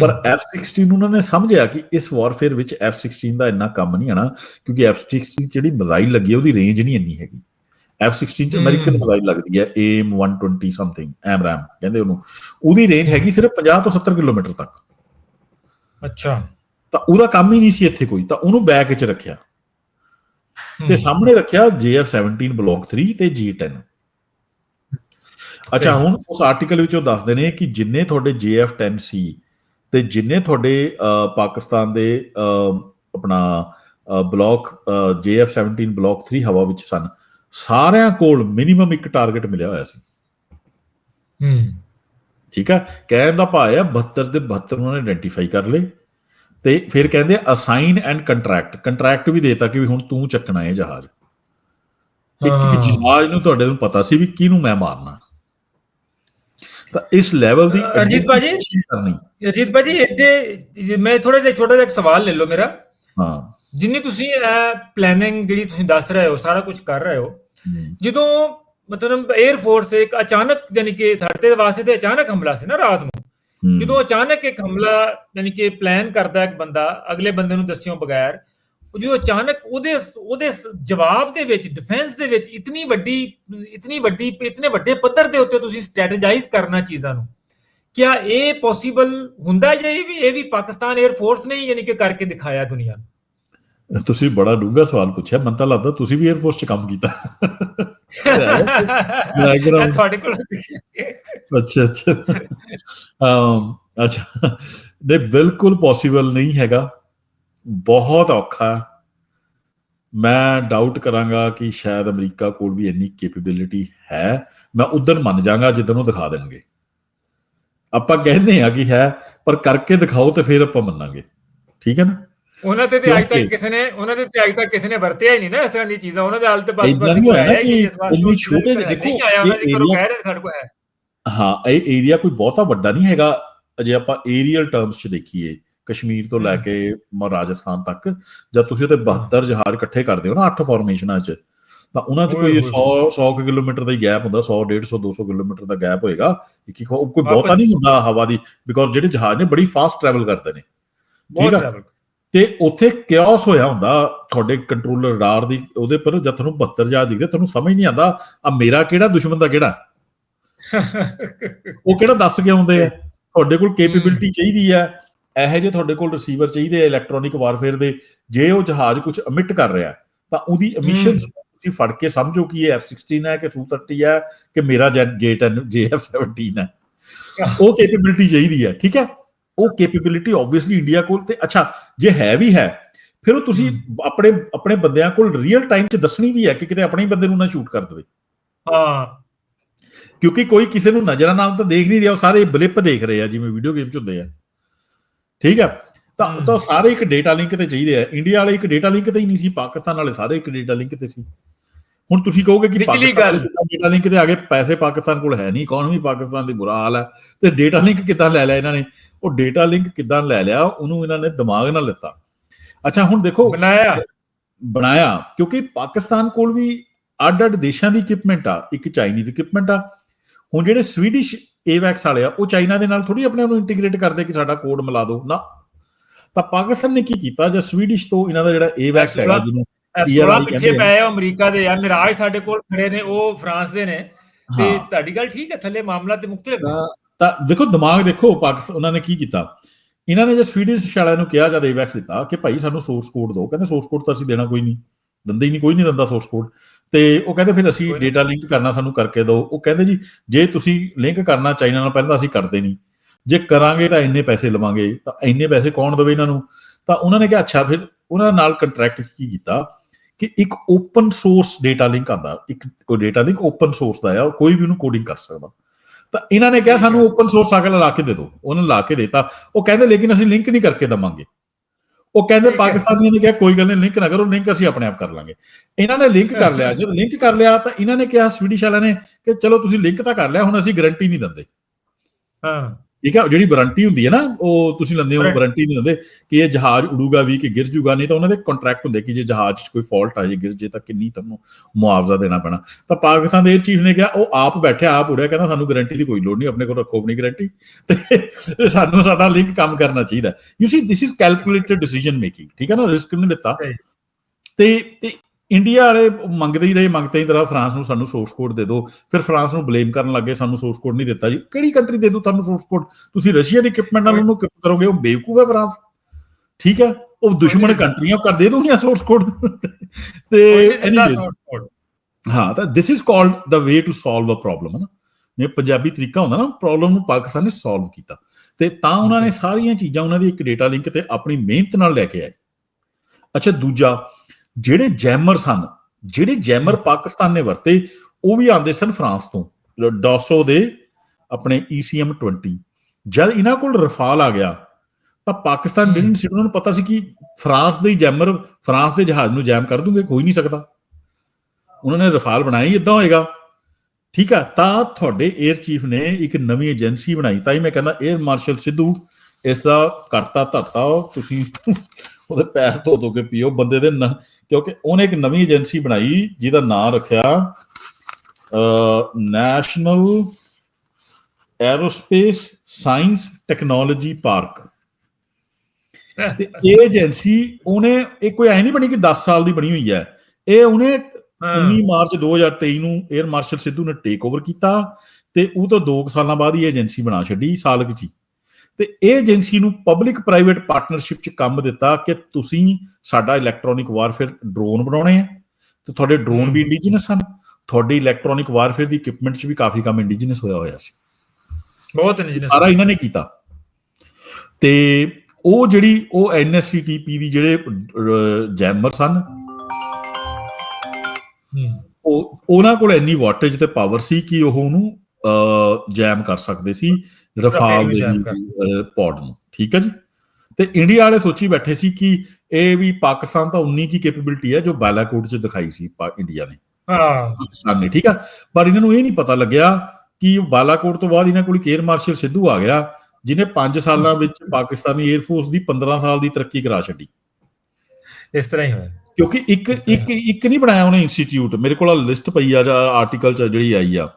[SPEAKER 2] ਪਰ F16 ਉਹਨਾਂ ਨੇ ਸਮਝਿਆ ਕਿ ਇਸ ਵਾਰਫੇਅਰ ਵਿੱਚ F16 ਦਾ ਇੰਨਾ ਕੰਮ ਨਹੀਂ ਆਣਾ ਕਿਉਂਕਿ F16 ਜਿਹੜੀ ਮਿਜ਼ਾਈਲ ਲੱਗੀ ਉਹਦੀ ਰੇਂਜ ਨਹੀਂ ਇੰਨੀ ਹੈਗੀ। F16 ਚ। ਅਮਰੀਕਨ ਮਿਜ਼ਾਈਲ ਲੱਗਦੀ ਹੈ AIM 120 ਸਮਥਿੰਗ ਐਮਰੈਮ ਕਹਿੰਦੇ ਉਹਨੂੰ। ਉਹਦੀ ਰੇਂਜ ਹੈਗੀ ਸਿਰਫ 50 ਤੋਂ 70 ਕਿਲੋਮੀਟਰ ਤੱਕ।
[SPEAKER 1] ਅੱਛਾ।
[SPEAKER 2] ਤਾਂ ਉਹਦਾ ਕੰਮ ਹੀ ਨਹੀਂ ਸੀ ਇੱਥੇ ਕੋਈ ਤਾਂ ਉਹਨੂੰ ਬੈਕ ਵਿੱਚ ਰੱਖਿਆ। ਤੇ ਸਾਹਮਣੇ ਰੱਖਿਆ JF17 ਬਲੌਕ 3 ਤੇ G10 ਅੱਛਾ। ਹੁਣ ਉਸ ਆਰਟੀਕਲ ਵਿੱਚ ਉਹ ਦੱਸਦੇ ਨੇ ਕਿ ਜਿੰਨੇ ਤੁਹਾਡੇ JF10 ਸੀ ਤੇ ਜਿੰਨੇ ਤੁਹਾਡੇ ਪਾਕਿਸਤਾਨ ਦੇ ਆਪਣਾ ਬਲੌਕ JF17 ਬਲੌਕ 3 ਹਵਾ ਵਿੱਚ ਸਨ ਸਾਰਿਆਂ ਕੋਲ ਮਿਨੀਮਮ ਇੱਕ ਟਾਰਗੇਟ ਮਿਲਿਆ ਹੋਇਆ ਸੀ।
[SPEAKER 1] ਹੂੰ।
[SPEAKER 2] ਠੀਕ ਹੈ ਕਹਿਣ ਦਾ ਭਾਵ ਹੈ 72 ਦੇ 72 ਉਹਨਾਂ ਨੇ ਆਇਡੈਂਟੀਫਾਈ ਕਰ ਲਏ ਤੇ ਫਿਰ ਕਹਿੰਦੇ ਅਸਾਈਨ ਐਂਡ ਕੰਟਰੈਕਟ ਕੰਟਰੈਕਟ ਵੀ ਦੇਤਾ ਕਿ ਵੀ ਹੁਣ ਤੂੰ ਚੱਕਣਾ ਹੈ ਜਹਾਜ਼। ਇੱਕ ਜਹਾਜ਼ ਨੂੰ ਤੁਹਾਡੇ ਨੂੰ ਪਤਾ ਸੀ ਵੀ ਕਿਹਨੂੰ ਮੈਂ ਮਾਰਨਾ। ਤਾਂ ਇਸ ਲੈਵਲ ਦੀ
[SPEAKER 1] ਅਰਜੀਤ ਭਾਜੀ?
[SPEAKER 2] ਕਰਨੀ।
[SPEAKER 1] ਅਜੀਤ ਭਾਜੀ ਇੱਥੇ ਮੈਂ ਥੋੜਾ ਜਿਹਾ ਛੋਟਾ ਜਿਹਾ ਇੱਕ ਸਵਾਲ ਲੈ ਲਓ ਮੇਰਾ।
[SPEAKER 2] ਹਾਂ।
[SPEAKER 1] ਜਿੰਨੀ ਤੁਸੀਂ ਪਲੈਨਿੰਗ ਜਿਹੜੀ ਤੁਸੀਂ ਦੱਸ ਰਹੇ ਹੋ ਸਾਰਾ ਕੁਝ ਕਰ ਰਹੇ ਹੋ ਜਦੋਂ ਮਤਲਬ 에ਅਰ ਫੋਰਸ ਇੱਕ ਅਚਾਨਕ ਯਾਨੀ ਕਿ ਸਾਡੇ ਵਾਸਤੇ ਤੇ ਅਚਾਨਕ ਹਮਲਾ ਸੀ ਨਾ ਰਾਤ ਨੂੰ ਜਦੋਂ ਅਚਾਨਕ ਇੱਕ ਹਮਲਾ ਯਾਨੀ ਕਿ ਪਲਾਨ ਕਰਦਾ ਇੱਕ ਬੰਦਾ ਅਗਲੇ ਬੰਦੇ ਨੂੰ ਦੱਸਿਓ ਬਗੈਰ ਉਹ ਜਦੋਂ ਅਚਾਨਕ ਉਹਦੇ ਉਹਦੇ ਜਵਾਬ ਦੇ ਵਿੱਚ ਡਿਫੈਂਸ ਦੇ ਵਿੱਚ ਇਤਨੀ ਵੱਡੀ ਇਤਨੀ ਵੱਡੀ ਇਤਨੇ ਵੱਡੇ ਪੱਧਰ ਦੇ ਉੱਤੇ ਤੁਸੀਂ ਸਟ੍ਰੈਟੇਜਾਈਜ਼ ਕਰਨਾ ਚੀਜ਼ਾਂ ਨੂੰ ਕਿਆ ਇਹ ਪੋਸੀਬਲ ਹੁੰਦਾ ਜਾਂ ਇਹ ਵੀ ਇਹ ਵੀ ਪਾਕਿਸਤਾਨ 에ਅਰ ਫੋਰਸ ਨੇ ਯਾਨੀ ਕਿ ਕਰਕੇ ਦਿਖਾਇਆ ਦੁਨੀਆ ਨੂੰ?
[SPEAKER 2] ਤੁਸੀਂ ਬੜਾ ਡੂੰਘਾ ਸਵਾਲ ਪੁੱਛਿਆ ਮੈਨੂੰ ਤਾਂ ਲੱਗਦਾ ਤੁਸੀਂ ਵੀ 에ਅਰਫੋਰਸ 'ਚ ਕੰਮ ਕੀਤਾ।
[SPEAKER 1] ਤੁਹਾਡੇ ਕੋਲ ਸਿੱਖਿਆ।
[SPEAKER 2] ਅੱਛਾ ਅੱਛਾ। ਅਮ ਅੱਛਾ। ਨਹੀਂ ਬਿਲਕੁਲ ਪੋਸੀਬਲ ਨਹੀਂ ਹੈਗਾ। ਬਹੁਤ ਔਖਾ। ਮੈਂ ਡਾਊਟ ਕਰਾਂਗਾ ਕਿ ਸ਼ਾਇਦ ਅਮਰੀਕਾ ਕੋਲ ਵੀ ਇੰਨੀ ਕੈਪੇਬਿਲਿਟੀ ਹੈ। ਮੈਂ ਉਦੋਂ ਮੰਨ ਜਾਗਾ ਜਦੋਂ ਉਹ ਦਿਖਾ ਦੇਣਗੇ। ਆਪਾਂ ਕਹਿੰਦੇ ਆ ਕਿ ਹੈ ਪਰ ਕਰਕੇ ਦਿਖਾਓ ਤੇ ਫਿਰ ਆਪਾਂ ਮੰਨਾਂਗੇ। ਠੀਕ ਹੈ ਨਾ?
[SPEAKER 1] ਉਹਨਾਂ ਤੇ ਤੇ ਅੱਜ ਤੱਕ ਕਿਸੇ ਨੇ ਉਹਨਾਂ ਦੇ ਤੇ ਅੱਜ ਤੱਕ ਕਿਸੇ ਨੇ ਵਰਤਿਆ ਹੀ ਨਹੀਂ ਨਾ ਇਸ ਤਰ੍ਹਾਂ ਦੀ ਚੀਜ਼ਾਂ। ਉਹਨਾਂ ਦੇ ਹਾਲ ਤੇ ਬਸ ਬਸ
[SPEAKER 2] ਨਾ
[SPEAKER 1] ਹੈ
[SPEAKER 2] ਕਿ ਇੰਨੀ ਛੋਟੇ
[SPEAKER 1] ਨਹੀਂ
[SPEAKER 2] ਦੇਖੋ, ਇਹ
[SPEAKER 1] ਰਹੇ ਸਾਡੇ ਕੋਲ ਹੈ।
[SPEAKER 2] ਹਾਂ ਇਹ ਏਰੀਆ ਕੋਈ ਬਹੁਤਾ ਵੱਡਾ ਨਹੀਂ ਹੈਗਾ। ਜੇ ਆਪਾਂ ਏਰੀਅਲ ਟਰਮਸ 'ਚ ਦੇਖੀਏ। ਕਸ਼ਮੀਰ ਤੋਂ ਲੈ। ਕੇ ਰਾਜਸਥਾਨ ਤੱਕ ਜਦ ਤੁਸੀਂ ਉਹਤੇ 72 ਜਹਾਜ਼ ਇਕੱਠੇ ਕਰਦੇ ਹੋ ਨਾ 8 ਫਾਰਮੇਸ਼ਨਾਂ 'ਚ ਤਾਂ ਉਹਨਾਂ 'ਚ ਕੋਈ
[SPEAKER 1] ਹੋਏ
[SPEAKER 2] 100 100 ਕਿਲੋਮੀਟਰ ਦਾ ਹੀ ਗੈਪ ਹੁੰਦਾ 100 150 200 ਕਿਲੋਮੀਟਰ ਦਾ ਗੈਪ ਹੋਏਗਾ। ਇੱਕ ਕੋਈ ਬਹੁਤਾ ਨਹੀਂ ਹੁੰਦਾ ਹਵਾ ਦੀ ਬਿਕੋਜ਼ ਜਿਹੜੇ ਜਹਾਜ਼ ਨੇ ਬੜੀ ਫਾਸਟ ਟਰੈਵਲ ਕਰਦੇ ਨੇ। ਆ।
[SPEAKER 1] travel
[SPEAKER 2] ਤੇ ਉੱਥੇ ਕਿਓਸ ਹੋਇਆ ਹੁੰਦਾ ਤੁਹਾਡੇ ਕੰਟਰੋਲਰ ਰਾਰ ਦੀ ਉਹਦੇ ਪਰ ਜਦ ਤੁਹਾਨੂੰ 72 ਜਹਾਜ਼ ਦਿਖਦੇ ਤੁਹਾਨੂੰ ਸਮਝ ਨਹੀਂ ਆਉਂਦਾ ਆ ਮੇਰਾ ਕਿਹੜਾ ਦੁਸ਼ਮਣ ਦਾ ਕਿਹੜਾ? ਉਹ ਕਿਹੜਾ ਦੱਸ ਕੇ ਆਉਂਦੇ ਆ? ਤੁਹਾਡੇ ਕੋਲ ਕੈਪੇਬਿਲਿਟੀ ਚਾਹੀਦੀ ਹੈ ਇਹੋ ਜਿਹੇ ਤੁਹਾਡੇ ਕੋਲ ਰਿਸੀਵਰ ਚਾਹੀਦੇ ਆ ਇਲੈਕਟ੍ਰੋਨਿਕ ਵਾਰਫੇਅਰ ਦੇ ਜੇ ਉਹ ਜਹਾਜ਼ ਕੁਝ ਅਮਿਟ ਕਰ ਰਿਹਾ ਤਾਂ ਉਹਦੀ ਐਮਿਸ਼ਨਸ ਤੁਸੀਂ ਫੜ ਕੇ ਸਮਝੋ ਕਿ ਇਹ F16 ਹੈ ਕਿ Su-30 ਹੈ ਕਿ ਮੇਰਾ J10 JF17 ਹੈ। ਉਹ ਕੈਪੇਬਿਲਿਟੀ ਚਾਹੀਦੀ ਹੈ ਠੀਕ ਹੈ? ਉਹ ਕੈਪੇਬਿਲਿਟੀ ਆਬਵੀਅਸਲੀ ਇੰਡੀਆ ਕੋਲ ਤੇ ਅੱਛਾ ਜੇ ਹੈ ਵੀ ਹੈ ਫਿਰ ਉਹ ਤੁਸੀਂ ਆਪਣੇ ਆਪਣੇ ਬੰਦਿਆਂ ਕੋਲ ਰੀਅਲ ਟਾਈਮ 'ਚ ਦੱਸਣੀ ਵੀ ਹੈ ਕਿ ਕਿਤੇ ਆਪਣੇ ਹੀ ਬੰਦੇ ਨੂੰ ਨਾ ਸ਼ੂਟ ਕਰ ਦੇਵੇ।
[SPEAKER 1] ਹਾਂ।
[SPEAKER 2] ਕਿਉਂਕਿ ਕੋਈ ਕਿਸੇ ਨੂੰ ਨਜ਼ਰਾਂ ਨਾਲ ਤਾਂ ਦੇਖ ਨਹੀਂ ਰਿਹਾ ਉਹ ਸਾਰੇ ਬਲਿਪ ਦੇਖ ਰਹੇ ਆ ਜਿਵੇਂ ਵੀਡੀਓ ਗੇਮ ਚ ਹੁੰਦੇ ਆ। ਠੀਕ ਆ ਤਾਂ। ਤਾਂ ਸਾਰੇ ਇੱਕ ਡੇਟਾ ਲਿੰਕ ਤੇ ਚਾਹੀਦੇ ਆ। ਇੰਡੀਆ ਵਾਲੇ ਇੱਕ ਡੇਟਾ ਲਿੰਕ ਤੇ ਹੀ ਨਹੀਂ ਸੀ ਪਾਕਿਸਤਾਨ ਵਾਲੇ ਸਾਰੇ ਇੱਕ ਡੇਟਾ ਲਿੰਕ ਤੇ ਸੀ। ਹੁਣ ਤੁਸੀਂ ਕਹੋਗੇ ਕਿ
[SPEAKER 1] ਗੱਲ।
[SPEAKER 2] ਡੇਟਾ ਲਿੰਕ ਤੇ ਆ ਗਏ? ਪੈਸੇ ਪਾਕਿਸਤਾਨ ਕੋਲ ਹੈ ਨਹੀਂ। ਇਕਨੋਮੀ ਪਾਕਿਸਤਾਨ ਦੀ ਬੁਰਾ ਹਾਲ ਹੈ। ਤੇ ਡੇਟਾ ਲਿੰਕ ਕਿੱਦਾਂ ਲੈ ਲਿਆ ਇਹਨਾਂ ਨੇ? ਉਹ ਡੇਟਾ ਲਿੰਕ ਕਿੱਦਾਂ ਲੈ ਲਿਆ ਉਹਨੂੰ ਇਹਨਾਂ ਨੇ ਦਿਮਾਗ ਨਾਲ ਲਿੱਤਾ। ਅੱਛਾ ਹੁਣ ਦੇਖੋ।
[SPEAKER 1] ਬਣਾਇਆ।
[SPEAKER 2] ਬਣਾਇਆ। ਕਿਉਂਕਿ ਪਾਕਿਸਤਾਨ ਕੋਲ ਵੀ ਅੱਡ-ਅੱਡ ਦੇਸ਼ਾਂ ਦੀ ਇਕਵਿਪਮੈਂਟ ਆ। ਇੱਕ ਚਾਈਨੀਜ਼ ਇਕਵਿਪਮੈਂਟ ਆ। ਹੁਣ ਜਿਹੜੇ ਸਵੀਡਿਸ਼ ਏਵੈਕਸ ਵਾਲੇ ਆ ਉਹ ਚਾਈਨਾ ਦੇ ਨਾਲ ਥੋੜੀ ਆਪਣੇ ਆਪ ਨੂੰ ਇੰਟੀਗ੍ਰੇਟ ਕਰਦੇ ਕਿ ਸਾਡਾ ਕੋਡ ਮਿਲਾ ਦਿਓ। ਨਾ। ਤਾਂ ਪਾਕਿਸਤਾਨ ਨੇ ਕੀ ਕੀਤਾ? ਜਾਂ ਸਵੀਡਿਸ਼ ਤੋਂ ਇਹਨਾਂ ਦਾ ਜਿਹੜਾ ਏਵੈਕਸ ਹੈਗਾ ਜਿਹਨੂੰ
[SPEAKER 1] ਸੋਲਾਂ
[SPEAKER 2] ਕਹਿੰਦੇ
[SPEAKER 1] ਪਿੱਛੇ। ਪਏ ਆ ਅਮਰੀਕਾ ਦੇ। ਆ ਮਿਰਾਜ ਸਾਡੇ ਕੋਲ ਖੜੇ ਨੇ ਉਹ ਫਰਾਂਸ ਦੇ ਨੇ। ਤੇ ਤੁਹਾਡੀ ਗੱਲ ਠੀਕ ਹੈ ਥੱਲੇ ਮਾਮਲਾ ਤੇ ਮੁਖਤਲਿਫ
[SPEAKER 2] ਤਾਂ ਦੇਖੋ ਦਿਮਾਗ ਦੇਖੋ ਪਾਕਿਸਤਾਨ ਉਹਨਾਂ ਨੇ ਕੀ ਕੀਤਾ? ਇਹਨਾਂ ਨੇ ਜੇ ਸਵੀਡਿਸ਼ ਵਾਲਿਆਂ ਨੂੰ ਕਿਹਾ ਜਦ ਏਵੈਕਸ ਦਿੱਤਾ ਕਿ ਭਾਈ ਸਾਨੂੰ ਸੋਰਸ ਕੋਡ ਦਿਓ। ਕਹਿੰਦੇ ਸੋਰਸ ਕੋਡ ਤਾਂ ਅਸੀਂ ਦੇਣਾ ਕੋਈ ਨਹੀਂ। ਦਿੰਦੇ ਹੀ ਨਹੀਂ ਕੋਈ ਨਹੀਂ ਦਿੰਦਾ ਸੋਰਸ ਕੋਡ ਤੇ ਉਹ ਕਹਿੰਦੇ ਫਿਰ ਅਸੀਂ
[SPEAKER 1] ਕੋਈ।
[SPEAKER 2] ਡੇਟਾ ਲਿੰਕ ਕਰਨਾ ਸਾਨੂੰ ਕਰਕੇ ਦਿਓ। ਉਹ ਕਹਿੰਦੇ ਜੀ ਜੇ ਤੁਸੀਂ ਲਿੰਕ ਕਰਨਾ ਚਾਈਨਾ ਨਾਲ ਪਹਿਲਾਂ ਤਾਂ ਅਸੀਂ ਕਰਦੇ ਨਹੀਂ। ਜੇ ਕਰਾਂਗੇ ਤਾਂ ਇੰਨੇ ਪੈਸੇ ਲਵਾਂਗੇ ਤਾਂ ਇੰਨੇ ਪੈਸੇ ਕੌਣ ਦੇਵੇ ਇਹਨਾਂ ਨੂੰ? ਤਾਂ ਉਹਨਾਂ ਨੇ ਕਿਹਾ ਅੱਛਾ ਫਿਰ ਉਹਨਾਂ ਨਾਲ ਕੰਟਰੈਕਟ ਕੀ ਕੀਤਾ ਕਿ ਇੱਕ ਓਪਨ ਸੋਰਸ ਡੇਟਾ ਲਿੰਕ ਆਂਦਾ ਇੱਕ ਉਹ ਡੇਟਾ ਲਿੰਕ ਓਪਨ ਸੋਰਸ ਦਾ ਆ ਕੋਈ ਵੀ ਉਹਨੂੰ ਕੋਡਿੰਗ ਕਰ ਸਕਦਾ। ਤਾਂ ਇਹਨਾਂ ਨੇ ਕਿਹਾ ਸਾਨੂੰ ਓਪਨ ਸੋਰਸ ਆ ਕੇ ਲਾ ਕੇ ਦੇ ਦਿਓ। ਉਹਨਾਂ ਲਾ ਕੇ ਦੇਤਾ। ਉਹ ਕਹਿੰਦੇ ਲੇਕਿਨ ਅਸੀਂ ਲਿੰਕ ਨਹੀਂ ਕਰਕੇ ਦਵਾਂਗੇ। ਉਹ ਕਹਿੰਦੇ। ਪਾਕਿਸਤਾਨੀਆਂ ਨੇ ਕਿਹਾ ਕੋਈ ਗੱਲ ਨਹੀਂ ਲਿੰਕ ਨਾ ਕਰੋ ਲਿੰਕ ਅਸੀਂ ਆਪਣੇ ਆਪ ਕਰ ਲਾਂਗੇ। ਇਹਨਾਂ ਨੇ ਲਿੰਕ ਕਰ ਲਿਆ। ਜਦ ਲਿੰਕ ਕਰ ਲਿਆ ਤਾਂ ਇਹਨਾਂ ਨੇ ਕਿਹਾ ਸਵੀਡਿਸ਼ ਵਾਲਿਆਂ ਨੇ ਕਿ ਚਲੋ ਤੁਸੀਂ ਲਿੰਕ ਤਾਂ ਕਰ ਲਿਆ ਹੁਣ ਅਸੀਂ ਗਾਰੰਟੀ ਨਹੀਂ ਦਿੰਦੇ।
[SPEAKER 1] ਹਾਂ।
[SPEAKER 2] ਠੀਕ ਹੈ ਜਿਹੜੀ ਵਾਰੰਟੀ ਹੁੰਦੀ ਹੈ ਨਾ ਉਹ ਤੁਸੀਂ ਲੈਂਦੇ ਹੋ। ਵਾਰੰਟੀ ਨਹੀਂ ਦਿੰਦੇ ਕਿ ਇਹ ਜਹਾਜ਼ ਉਡੂਗਾ ਵੀ ਕਿ ਗਿਰ ਜੂਗਾ ਨਹੀਂ ਤਾਂ ਉਹਨਾਂ ਦੇ ਕੰਟਰੈਕਟ ਹੁੰਦੇ ਕਿ ਜੇ ਜਹਾਜ਼ 'ਚ ਕੋਈ ਫਾਲਟ ਆ ਜੇ ਗਿਰ ਜੇ ਤਾਂ ਕਿੰਨੀ ਤੁਹਾਨੂੰ ਮੁਆਵਜ਼ਾ ਦੇਣਾ ਪੈਣਾ ਤਾਂ ਪਾਕਿਸਤਾਨ ਦੇ 에ਅਰ ਚੀਫ ਨੇ ਕਿਹਾ ਉਹ ਆਪ ਬੈਠਿਆ ਆਪ ਉੜਿਆ ਕਹਿੰਦਾ ਸਾਨੂੰ ਗਾਰੰਟੀ ਦੀ ਕੋਈ ਲੋੜ ਨਹੀਂ ਆਪਣੇ ਕੋਲ ਰੱਖੋ ਆਪਣੀ ਗਾਰੰਟੀ ਤੇ ਸਾਨੂੰ ਸਾਡਾ ਲਿੰਕ ਕੰਮ ਕਰਨਾ ਚਾਹੀਦਾ you see this is calculated decision making ਠੀਕ ਹੈ ਨਾ ਰਿਸਕ ਨਹੀਂ ਲਿੱਤਾ। ਤੇ ਤੇ ਇੰਡੀਆ ਵਾਲੇ ਮੰਗਦੇ ਹੀ ਰਹੇ ਮੰਗਤੇ ਹੀ ਤਰ੍ਹਾਂ ਫਰਾਂਸ ਨੂੰ ਸਾਨੂੰ ਸੋਰਸ ਕੋਡ ਦੇ ਦਿਓ। ਫਿਰ ਫਰਾਂਸ ਨੂੰ ਬਲੇਮ ਕਰਨ ਲੱਗੇ ਸਾਨੂੰ ਸੋਰਸ ਕੋਡ ਨਹੀਂ ਦਿੱਤਾ ਜੀ। ਕਿਹੜੀ ਕੰਟਰੀ ਦੇ ਦੂ ਤੁਹਾਨੂੰ ਸੋਰਸ ਕੋਡ ਤੁਸੀਂ ਰਸ਼ੀਆ ਦੀ ਇਕਵਿਪਮੈਂਟ ਨਾਲ ਉਹਨੂੰ ਕਿਪ ਕਰੋਗੇ ਉਹ ਬੇਵਕੂਫ ਹੈ ਫਰਾਂਸ। ਠੀਕ ਹੈ? ਉਹ ਦੁਸ਼ਮਣ। ਕੰਟਰੀਆਂ ਕਰ ਦੇ ਦੂੰਗੀਆਂ ਸੋਰਸ ਕੋਡ ਤੇ
[SPEAKER 1] code।
[SPEAKER 2] ਹਾਂ ਤਾਂ this is called the way to solve a problem ਹੈ ਨਾ? ਇਹ ਪੰਜਾਬੀ ਤਰੀਕਾ ਹੁੰਦਾ ਨਾ ਪ੍ਰੋਬਲਮ ਨੂੰ ਪਾਕਿਸਤਾਨ ਨੇ ਸੋਲਵ ਕੀਤਾ। ਤੇ ਤਾਂ ਉਹਨਾਂ ਨੇ ਸਾਰੀਆਂ ਚੀਜ਼ਾਂ ਉਹਨਾਂ ਦੀ ਇੱਕ ਡੇਟਾ ਲਿੰਕ ਤੇ ਆਪਣੀ ਮਿਹਨਤ ਨਾਲ ਲੈ ਕੇ ਆਏ। ਅੱਛਾ ਦੂਜਾ ਜਿਹੜੇ ਜੈਮਰ ਸਨ ਜਿਹੜੇ ਜੈਮਰ ਪਾਕਿਸਤਾਨ ਨੇ ਵਰਤੇ ਉਹ ਵੀ ਆਉਂਦੇ ਸਨ ਫਰਾਂਸ ਤੋਂ। ਡਾਸੋ ਦੇ ਆਪਣੇ ECM 20 ਜਦ ਇਹਨਾਂ ਕੋਲ ਰਫਾਲ ਆ ਗਿਆ ਤਾਂ ਪਾਕਿਸਤਾਨ। ਡਿਡਨਟ ਸੀ ਉਹਨਾਂ ਨੂੰ ਪਤਾ ਸੀ ਕਿ ਫਰਾਂਸ ਦੇ ਜੈਮਰ ਫਰਾਂਸ ਦੇ ਜਹਾਜ਼ ਨੂੰ ਜੈਮ ਕਰ ਦੂੰਗੇ ਕੋਈ ਨਹੀਂ ਸਕਦਾ। ਉਹਨਾਂ ਨੇ ਰਫਾਲ ਬਣਾਇਆ ਹੀ ਇਦਾਂ ਹੋਏਗਾ। ਠੀਕ ਆ ਤਾਂ ਤੁਹਾਡੇ 에ਅਰ ਚੀਫ ਨੇ ਇੱਕ ਨਵੀਂ ਏਜੰਸੀ ਬਣਾਈ ਤਾਂ ਹੀ ਮੈਂ ਕਹਿੰਦਾ 에ਅਰ ਮਾਰਸ਼ਲ ਸਿੱਧੂ ਇਸ ਦਾ ਕਰਤਾ ਧਰਤਾ ਤੁਸੀਂ ਉਹਦੇ ਪੈਰ ਧੋ ਧੋ ਕੇ ਪੀਓ ਬੰਦੇ ਦੇ ਕਿਉਂਕਿ ਉਹਨੇ ਇੱਕ ਨਵੀਂ ਏਜੰਸੀ ਬਣਾਈ ਜਿਹਦਾ ਨਾਮ ਰੱਖਿਆ national aerospace science technology park ਤੇ ਇਹ ਏਜੰਸੀ ਉਹਨੇ ਇਹ ਕੋਈ ਐ ਨਹੀਂ ਬਣੀ ਕਿ 10 ਸਾਲ ਦੀ ਬਣੀ ਹੋਈ ਹੈ। ਇਹ ਉਹਨੇ
[SPEAKER 1] ਹਾਂ।
[SPEAKER 2] 19 ਮਾਰਚ 2023 ਨੂੰ 에ਅਰ ਮਾਰਸ਼ਲ ਸਿੱਧੂ ਨੇ ਟੇਕ ਓਵਰ ਕੀਤਾ ਤੇ ਉਹ ਤੋਂ 2 ਸਾਲਾਂ ਬਾਅਦ ਹੀ ਏਜੰਸੀ ਬਣਾ ਛੱਡੀ ਸਾਲ ਕੁ ਚ ਹੀ। ਤੇ ਇਹ ਏਜੰਸੀ ਨੂੰ ਪਬਲਿਕ ਪ੍ਰਾਈਵੇਟ ਪਾਰਟਨਰਸ਼ਿਪ ਚ ਕੰਮ ਦਿੱਤਾ ਕਿ ਤੁਸੀਂ ਸਾਡਾ ਇਲੈਕਟ੍ਰੋਨਿਕ ਵਾਰਫੇਅਰ ਡਰੋਨ ਬਣਾਉਣੇ ਆ ਤੇ ਤੁਹਾਡੇ ਡਰੋਨ ਵੀ ਇੰਡੀਜੀਨਸ ਹਨ। ਤੁਹਾਡੀ ਇਲੈਕਟ੍ਰੋਨਿਕ ਵਾਰਫੇਅਰ ਦੀ ਇਕਵਿਪਮੈਂਟ ਚ ਵੀ ਕਾਫੀ ਕੰਮ ਇੰਡੀਜੀਨਸ ਹੋਇਆ ਹੋਇਆ ਸੀ।
[SPEAKER 1] ਬਹੁਤ ਇੰਜੀਨੀਅਰ
[SPEAKER 2] ਸਾਰਾ ਇਹਨਾਂ ਨੇ ਕੀਤਾ। ਤੇ ਉਹ ਜਿਹੜੀ ਉਹ ਐਨਐਸਸੀਟੀਪੀ ਦੀ ਜਿਹੜੇ ਜੈਮਰ ਸਨ ਉਹ ਉਹਨਾਂ ਕੋਲ ਇੰਨੀ ਵਾਟੇਜ ਤੇ ਪਾਵਰ ਸੀ ਕਿ ਉਹ ਉਹਨੂੰ ਜੈਮ ਕਰ ਸਕਦੇ ਸੀ। ਰਫਾਲ ਦੇ ਪੌਡ ਨੂੰ। ਠੀਕ ਹੈ ਜੀ? ਤੇ ਇੰਡੀਆ ਵਾਲੇ ਸੋਚੀ ਬੈਠੇ ਸੀ ਕਿ ਇਹ ਵੀ ਪਾਕਿਸਤਾਨ ਤਾਂ 19 ਕੀ ਕੈਪੇਬਿਲਿਟੀ ਹੈ ਜੋ ਬਾਲਾਕੋਟ ਚ ਦਿਖਾਈ ਸੀ ਇੰਡੀਆ ਨੇ।
[SPEAKER 1] ਹਾਂ।
[SPEAKER 2] ਪਾਕਿਸਤਾਨ ਨੇ ਠੀਕ ਆ? ਪਰ ਇਹਨਾਂ ਨੂੰ ਇਹ ਨਹੀਂ ਪਤਾ ਲੱਗਿਆ ਕਿ ਬਾਲਾਕੋਟ ਤੋਂ ਬਾਅਦ ਇਹਨਾਂ ਕੋਲ ਇੱਕ 에ਅਰ ਮਾਰਸ਼ਲ ਸਿੱਧੂ ਆ ਗਿਆ ਜਿਨੇ 5 ਸਾਲਾਂ ਵਿੱਚ ਪਾਕਿਸਤਾਨੀ 에ਅਰ ਫੋਰਸ ਦੀ 15 ਸਾਲ ਦੀ ਤਰੱਕੀ ਕਰਾ ਛੱਡੀ।
[SPEAKER 1] ਇਸ ਤਰ੍ਹਾਂ ਹੀ ਹੋਇਆ।
[SPEAKER 2] ਕਿਉਂਕਿ ਇੱਕ ਇੱਕ ਇੱਕ ਨਹੀਂ ਬਣਾਇਆ ਉਹਨੇ ਇੰਸਟੀਚਿਊਟ ਮੇਰੇ ਕੋਲ ਲਿਸਟ ਪਈ ਆ ਜਾਂ ਆਰਟੀਕਲ ਚ ਜਿਹੜੀ ਆਈ ਆ।